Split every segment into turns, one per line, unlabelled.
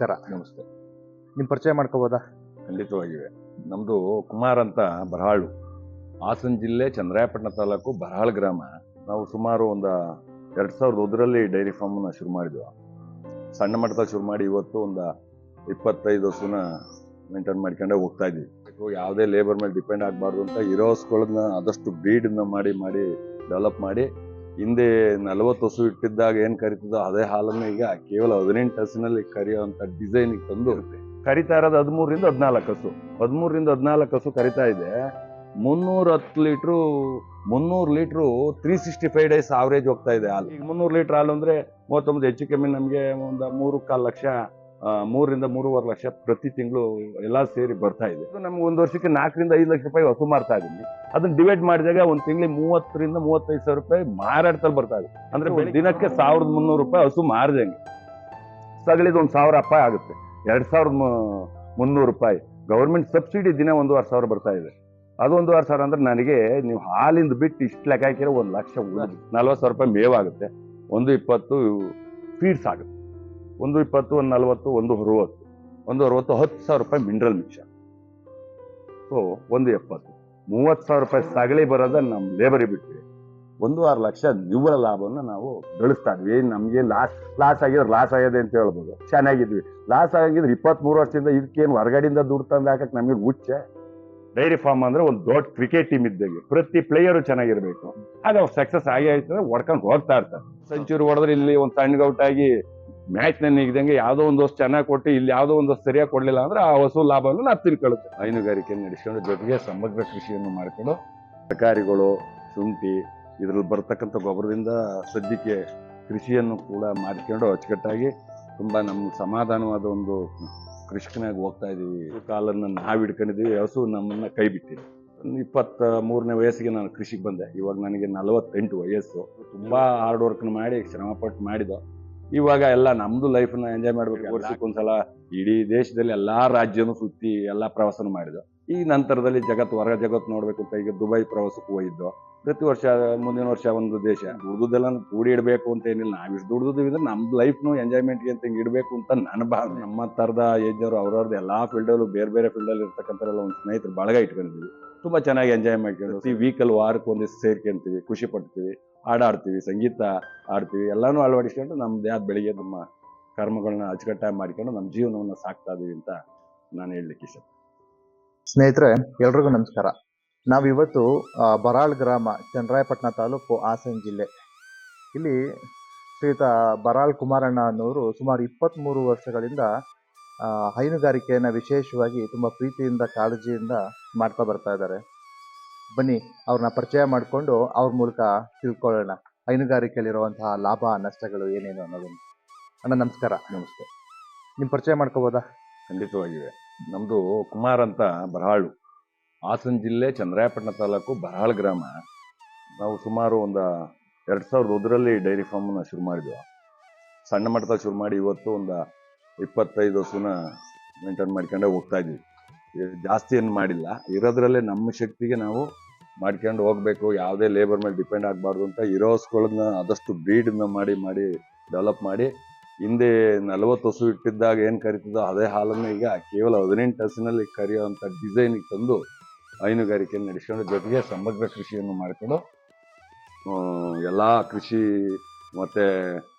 ನಮಸ್ಕಾರ.
ನಮಸ್ತೆ.
ನಿಮ್ಮ ಪರಿಚಯ ಮಾಡ್ಕೋಬೋದಾ?
ಖಂಡಿತವಾಗಿವೆ. ನಮ್ಮದು ಕುಮಾರ್ ಅಂತ ಬರಹಾಳು. ಹಾಸನ ಜಿಲ್ಲೆ ಚಂದ್ರಾಯಪಟ್ಟಣ ತಾಲೂಕು ಬರಹಾಳ್ ಗ್ರಾಮ. ನಾವು ಸುಮಾರು ಒಂದು ಎರಡು ಸಾವಿರದ ಒಂದರಲ್ಲಿ ಡೈರಿ ಫಾರ್ಮನ್ನ ಶುರು ಮಾಡಿದ್ವಿ. ಸಣ್ಣ ಮಟ್ಟದಲ್ಲಿ ಶುರು ಮಾಡಿ ಇವತ್ತು ಒಂದು ಇಪ್ಪತ್ತೈದು ವರ್ಷನ ಮೇಂಟೈನ್ ಮಾಡ್ಕೊಂಡೇ ಹೋಗ್ತಾ ಇದ್ವಿ. ಯಾವುದೇ ಲೇಬರ್ ಮೇಲೆ ಡಿಪೆಂಡ್ ಆಗಬಾರ್ದು ಅಂತ ಇರೋಸ್ಗಳನ್ನ ಆದಷ್ಟು ಬ್ರೀಡನ್ನ ಮಾಡಿ ಮಾಡಿ ಡೆವಲಪ್ ಮಾಡಿ ಹಿಂದೆ ನಲವತ್ತು ಹಸು ಇಟ್ಟಿದ್ದಾಗ ಏನು ಕರಿತಿದ್ದೋ ಅದೇ ಹಾಲನ್ನು ಈಗ ಕೇವಲ ಹದಿನೆಂಟು ಹಸಿನಲ್ಲಿ ಕರೆಯುವಂಥ ಡಿಸೈನಿಗೆ ತಂದು ಕರಿತಾ ಇರೋದು ಹದಿಮೂರರಿಂದ ಹದಿನಾಲ್ಕು ಹಸು. ಹದಿಮೂರರಿಂದ ಹದಿನಾಲ್ಕು ಹಸು ಕರಿತಾ ಇದೆ. ಮುನ್ನೂರ ಹತ್ತು ಲೀಟ್ರು ಮುನ್ನೂರು litre three sixty five days average ಹೋಗ್ತಾ ಇದೆ ಹಾಲು. ಈಗ ಮುನ್ನೂರು ಲೀಟ್ರ್ ಹಾಲು ಅಂದ್ರೆ ಮೂವತ್ತೊಂಬತ್ತು ಹೆಚ್ಚು ಕಮ್ಮಿ ನಮಗೆ ಒಂದು ಮೂರು ಕಾಲು ಲಕ್ಷ ಮೂರರಿಂದ ಮೂರುವರೆ ಲಕ್ಷ ಪ್ರತಿ ತಿಂಗಳು ಎಲ್ಲ ಸೇರಿ ಬರ್ತಾ ಇದೆ. ನಮ್ಗೆ ಒಂದು ವರ್ಷಕ್ಕೆ ನಾಲ್ಕರಿಂದ ಐದು ಲಕ್ಷ ರೂಪಾಯಿ ಹಸು ಮಾಡ್ತಾ ಇದ್ದೀನಿ ಅದನ್ನ ಡಿವೈಡ್ ಮಾಡಿದಾಗ ಒಂದು ತಿಂಗಳಿಗೆ ಮೂವತ್ತರಿಂದ ಮೂವತ್ತೈದು ಸಾವಿರ ರೂಪಾಯಿ ಮಾರಾಟದಲ್ಲಿ ಬರ್ತಾ ಇದೆ. ಅಂದ್ರೆ ಒಂದು ದಿನಕ್ಕೆ ಸಾವಿರದ ಮುನ್ನೂರು ರೂಪಾಯಿ ಹಸು ಮಾರಿದಂಗೆ ಸಗಳಿದ ಒಂದು ಸಾವಿರ ರೂಪಾಯಿ ಆಗುತ್ತೆ. ಎರಡ್ ಸಾವಿರದ ಮುನ್ನೂರು ರೂಪಾಯಿ. ಗೌರ್ಮೆಂಟ್ ಸಬ್ಸಿಡಿ ದಿನ ಒಂದೂವರೆ ಸಾವಿರ ಬರ್ತಾ ಇದೆ. ಅದು ಒಂದೂವರೆ ಸಾವಿರ ಅಂದ್ರೆ ನನಗೆ ನೀವು ಹಾಲಿಂದ ಬಿಟ್ಟು ಇಷ್ಟು ಲೆಕ್ಕ ಹಾಕಿರೋ ಒಂದು ಲಕ್ಷ ನಲ್ವತ್ತು ಸಾವಿರ ರೂಪಾಯಿ ಮೇವಾಗುತ್ತೆ. ಒಂದು ಇಪ್ಪತ್ತು ಫೀಡ್ಸ್ ಆಗುತ್ತೆ. ಒಂದು ಇಪ್ಪತ್ತು, ಒಂದು ನಲ್ವತ್ತು, ಒಂದು ಅರವತ್ತು. ಒಂದು ಅರವತ್ತು, ಹತ್ತು ಸಾವಿರ ರೂಪಾಯಿ ಮಿನರಲ್ ಮಿಕ್ಸರ್ ಸೊ ಒಂದು ಎಪ್ಪತ್ತು. ಮೂವತ್ತು ಸಾವಿರ ರೂಪಾಯಿ ಸಗಳಿ ಬರೋದ ನಮ್ಮ ಲೇಬರಿ ಬಿಟ್ವಿ ಒಂದು ಆರು ಲಕ್ಷ ನಿವ್ವಳ ಲಾಭವನ್ನು ನಾವು ಗಳಿಸ್ತಾ ಇದ್ವಿ. ನಮಗೆ ಲಾಸ್ ಲಾಸ್ ಆಗಿದ್ರೆ ಲಾಸ್ ಆಗಿದೆ ಅಂತ ಹೇಳ್ಬೋದು. ಚೆನ್ನಾಗಿದ್ವಿ. ಲಾಸ್ ಆಗಿದ್ರೆ ಇಪ್ಪತ್ತ್ಮೂರು ವರ್ಷದಿಂದ ಇದಕ್ಕೇನು ಹೊರಗಡೆಯಿಂದ ದುಡ್ಡು ತಂದು ಹಾಕಕ್ಕೆ ನಮಗೆ ಹುಚ್ಚೆ. ಡೈರಿ ಫಾರ್ಮ್ ಅಂದ್ರೆ ಒಂದು ದೊಡ್ಡ ಕ್ರಿಕೆಟ್ ಟೀಮ್ ಇದ್ದಂಗೆ. ಪ್ರತಿ ಪ್ಲೇಯರು ಚೆನ್ನಾಗಿರ್ಬೇಕು. ಆಗ ಅವ್ರು ಸಕ್ಸಸ್ ಆಗಿ ಆಯ್ತಂದ್ರೆ ಹೊಡ್ಕೊಂಡು ಹೋಗ್ತಾ ಇರ್ತಾರೆ. ಸೆಂಚುರಿ ಹೊಡೆದ್ರೆ ಇಲ್ಲಿ ಒಂದು ಸಣ್ಣ ಔಟ್ ಆಗಿ ಮ್ಯಾಚ್ ನಿಗದಂಗೆ ಯಾವುದೋ ಒಂದು ವಸ್ತು ಚೆನ್ನಾಗಿ ಕೊಟ್ಟು ಇಲ್ಲಿ ಯಾವುದೋ ಒಂದು ವಸ್ತು ಸರಿಯಾಗಿ ಕೊಡಲಿಲ್ಲ ಅಂದ್ರೆ ಆ ವಸೂಲು ಲಾಭವನ್ನು ನಾವು ತಿಳ್ಕೊಳ್ಳುತ್ತೆ. ಹೈನುಗಾರಿಕೆ ನಡೆಸ್ಕೊಂಡು ಜೊತೆಗೆ ಸಮಗ್ರ ಕೃಷಿಯನ್ನು ಮಾಡಿಕೊಂಡು ತರಕಾರಿಗಳು, ಶುಂಠಿ ಇದರಲ್ಲಿ ಬರ್ತಕ್ಕಂಥ ಗೊಬ್ಬರದಿಂದ ಸದ್ಯಕ್ಕೆ ಕೃಷಿಯನ್ನು ಕೂಡ ಮಾಡಿಕೊಂಡು ಅಚ್ಚುಕಟ್ಟಾಗಿ ತುಂಬ ನಮ್ಗೆ ಸಮಾಧಾನವಾದ ಒಂದು ಕೃಷಿಕನಾಗಿ ಹೋಗ್ತಾ ಇದ್ದೀವಿ ಕಾಲನ್ನು ನಾವು ಹಿಡ್ಕೊಂಡಿದ್ದೀವಿ ಹಸು ನಮ್ಮನ್ನು ಕೈ ಬಿಟ್ಟಿದೆ. ಇಪ್ಪತ್ತ ಮೂರನೇ ವಯಸ್ಸಿಗೆ ನಾನು ಕೃಷಿಗೆ ಬಂದೆ. ಇವಾಗ ನನಗೆ ನಲವತ್ತೆಂಟು ವಯಸ್ಸು. ತುಂಬ ಹಾರ್ಡ್ ವರ್ಕ್ನ ಮಾಡಿ, ಶ್ರಮಪಟ್ಟು ಮಾಡಿದ. ಇವಾಗ ಎಲ್ಲ ನಮ್ದು ಲೈಫ್ನ ಎಂಜಾಯ್ ಮಾಡ್ಬೇಕು. ವರ್ಷಕ್ಕೊಂದ್ಸಲ ಇಡೀ ದೇಶದಲ್ಲಿ ಎಲ್ಲಾ ರಾಜ್ಯನೂ ಸುತ್ತಿ ಎಲ್ಲಾ ಪ್ರವಾಸನ ಮಾಡಿದ್ದು. ಈ ನಂತರದಲ್ಲಿ ಜಗತ್ತು ಹೊರ ಜಗತ್ತು ನೋಡ್ಬೇಕು ಅಂತ ಈಗ ದುಬೈ ಪ್ರವಾಸಕ್ಕೂ ಹೋಗಿದ್ದು. ಪ್ರತಿ ವರ್ಷ ಮುಂದಿನ ವರ್ಷ ಒಂದು ದೇಶ. ದುಡ್ದುದೆಲ್ಲ ಕೂಡಿ ಇಡಬೇಕು ಅಂತ ಏನಿಲ್ಲ. ನಾವು ಇಷ್ಟು ದುಡ್ದಿದ್ದೀವಿ ಅಂದ್ರೆ ನಮ್ದು ಲೈಫ್ನು ಎಂಜಾಯ್ಮೆಂಟ್ಗೆ ಅಂತ ಹಿಂಗೆ ಇಡಬೇಕು ಅಂತ ನನ್ನ ಭಾವನೆ. ನಮ್ಮ ಥರದ ಏಜ್ನವರು ಅವ್ರವ್ರದ್ದು ಎಲ್ಲಾ ಫೀಲ್ಡಲ್ಲೂ ಬೇರೆ ಬೇರೆ ಫೀಲ್ಡಲ್ಲಿ ಇರ್ತಕ್ಕಂಥವ್ರೆಲ್ಲ ಒಂದು ಸ್ನೇಹಿತರು ಬಳಗ ಇಟ್ಕೊಂಡಿದ್ವಿ ತುಂಬಾ ಚೆನ್ನಾಗಿ ಎಂಜಾಯ್ ಮಾಡ್ಕೊಂಡು ಈ ವೀಕಲ್ ವಾರಕ್ಕೆ ಒಂದಿಷ್ಟು ಸೇರ್ಕೊಂತೀವಿ ಖುಷಿ ಪಡ್ತೀವಿ. ಹಾಡಾಡ್ತೀವಿ ಸಂಗೀತ ಆಡ್ತೀವಿ ಎಲ್ಲಾನು ಅಳವಡಿಸ್ಕೊಂಡು ನಮ್ದು ದೇಹದ ಬೆಳಿಗ್ಗೆ ನಮ್ಮ ಕರ್ಮಗಳನ್ನ ಅಚ್ಚುಕಟ್ಟಾಗಿ ಮಾಡ್ಕೊಂಡು ನಮ್ಮ ಜೀವನವನ್ನು ಸಾಕ್ತಾ ಇದೀವಿ ಅಂತ ನಾನು ಹೇಳಲಿಕ್ಕೆ ಇಷ್ಟ.
ಸ್ನೇಹಿತರೆ ಎಲ್ರಿಗೂ ನಮಸ್ಕಾರ. ನಾವು ಇವತ್ತು ಆ, ಬರಾಳ್ ಗ್ರಾಮ ಚಂದ್ರಾಯಪಟ್ಟಣ ತಾಲೂಕು ಹಾಸನ ಜಿಲ್ಲೆ. ಇಲ್ಲಿ ಶ್ರೀಯುತ ಬರಾಳ್ ಕುಮಾರಣ್ಣ ಅನ್ನೋರು ಸುಮಾರು ಇಪ್ಪತ್ತ್ಮೂರು ವರ್ಷಗಳಿಂದ ಹೈನುಗಾರಿಕೆಯನ್ನು ವಿಶೇಷವಾಗಿ ತುಂಬ ಪ್ರೀತಿಯಿಂದ ಕಾಳಜಿಯಿಂದ ಮಾಡ್ತಾ ಬರ್ತಾ ಇದ್ದಾರೆ. ಬನ್ನಿ, ಅವ್ರನ್ನ ಪರಿಚಯ ಮಾಡಿಕೊಂಡು ಅವ್ರ ಮೂಲಕ ತಿಳ್ಕೊಳ್ಳೋಣ. ಹೈನುಗಾರಿಕೆಯಲ್ಲಿರುವಂತಹ ಲಾಭ, ನಷ್ಟಗಳು ಏನೇನು ಅನ್ನೋದನ್ನು. ಅಣ್ಣ, ನಮಸ್ಕಾರ,
ನಮಸ್ತೆ.
ನಿಮ್ಮ ಪರಿಚಯ ಮಾಡ್ಕೋಬೋದಾ?
ಖಂಡಿತವಾಗಿವೆ. ನಮ್ಮದು ಕುಮಾರ್ ಅಂತ ಬರಹಾಳು. ಹಾಸನ ಜಿಲ್ಲೆ ಚಂದ್ರಾಯಪಟ್ಟಣ ತಾಲೂಕು ಬರಹಾಳ್ ಗ್ರಾಮ. ನಾವು ಸುಮಾರು ಒಂದು ಎರಡು ಸಾವಿರದ ಒಂದರಲ್ಲಿ ಡೈರಿ ಫಾರ್ಮನ್ನ ಶುರು ಮಾಡಿದ್ವಿ. ಸಣ್ಣ ಮಟ್ಟದಲ್ಲಿ ಶುರು ಮಾಡಿ ಇವತ್ತು ಒಂದು ಇಪ್ಪತ್ತೈದು ಹಸುನ ಮೇಂಟೈನ್ ಮಾಡ್ಕೊಂಡೇ ಹೋಗ್ತಾ ಇದ್ವಿ. ಜಾಸ್ತಿ ಏನು ಮಾಡಿಲ್ಲ. ಇರೋದ್ರಲ್ಲೇ ನಮ್ಮ ಶಕ್ತಿಗೆ ನಾವು ಮಾಡ್ಕೊಂಡು ಹೋಗ್ಬೇಕು. ಯಾವುದೇ ಲೇಬರ್ ಮೇಲೆ ಡಿಪೆಂಡ್ ಆಗಬಾರ್ದು ಅಂತ ಇರೋಸ್ಗಳನ್ನ ಆದಷ್ಟು ಬ್ರೀಡನ್ನ ಮಾಡಿ ಮಾಡಿ ಡೆವಲಪ್ ಮಾಡಿ, ಹಿಂದೆ ನಲವತ್ತು ಹಸು ಇಟ್ಟಿದ್ದಾಗ ಏನು ಕರಿತಿದ್ದೋ ಅದೇ ಹಾಲನ್ನು ಈಗ ಕೇವಲ ಹದಿನೆಂಟು ಹಸಿನಲ್ಲಿ ಕರೆಯುವಂಥ ಡಿಸೈನಿಗೆ ತಂದು ಹೈನುಗಾರಿಕೆಯನ್ನು ನಡೆಸ್ಕೊಂಡು ಜೊತೆಗೆ ಸಮಗ್ರ ಕೃಷಿಯನ್ನು ಮಾಡಿಕೊಂಡು ಎಲ್ಲ ಕೃಷಿ ಮತ್ತು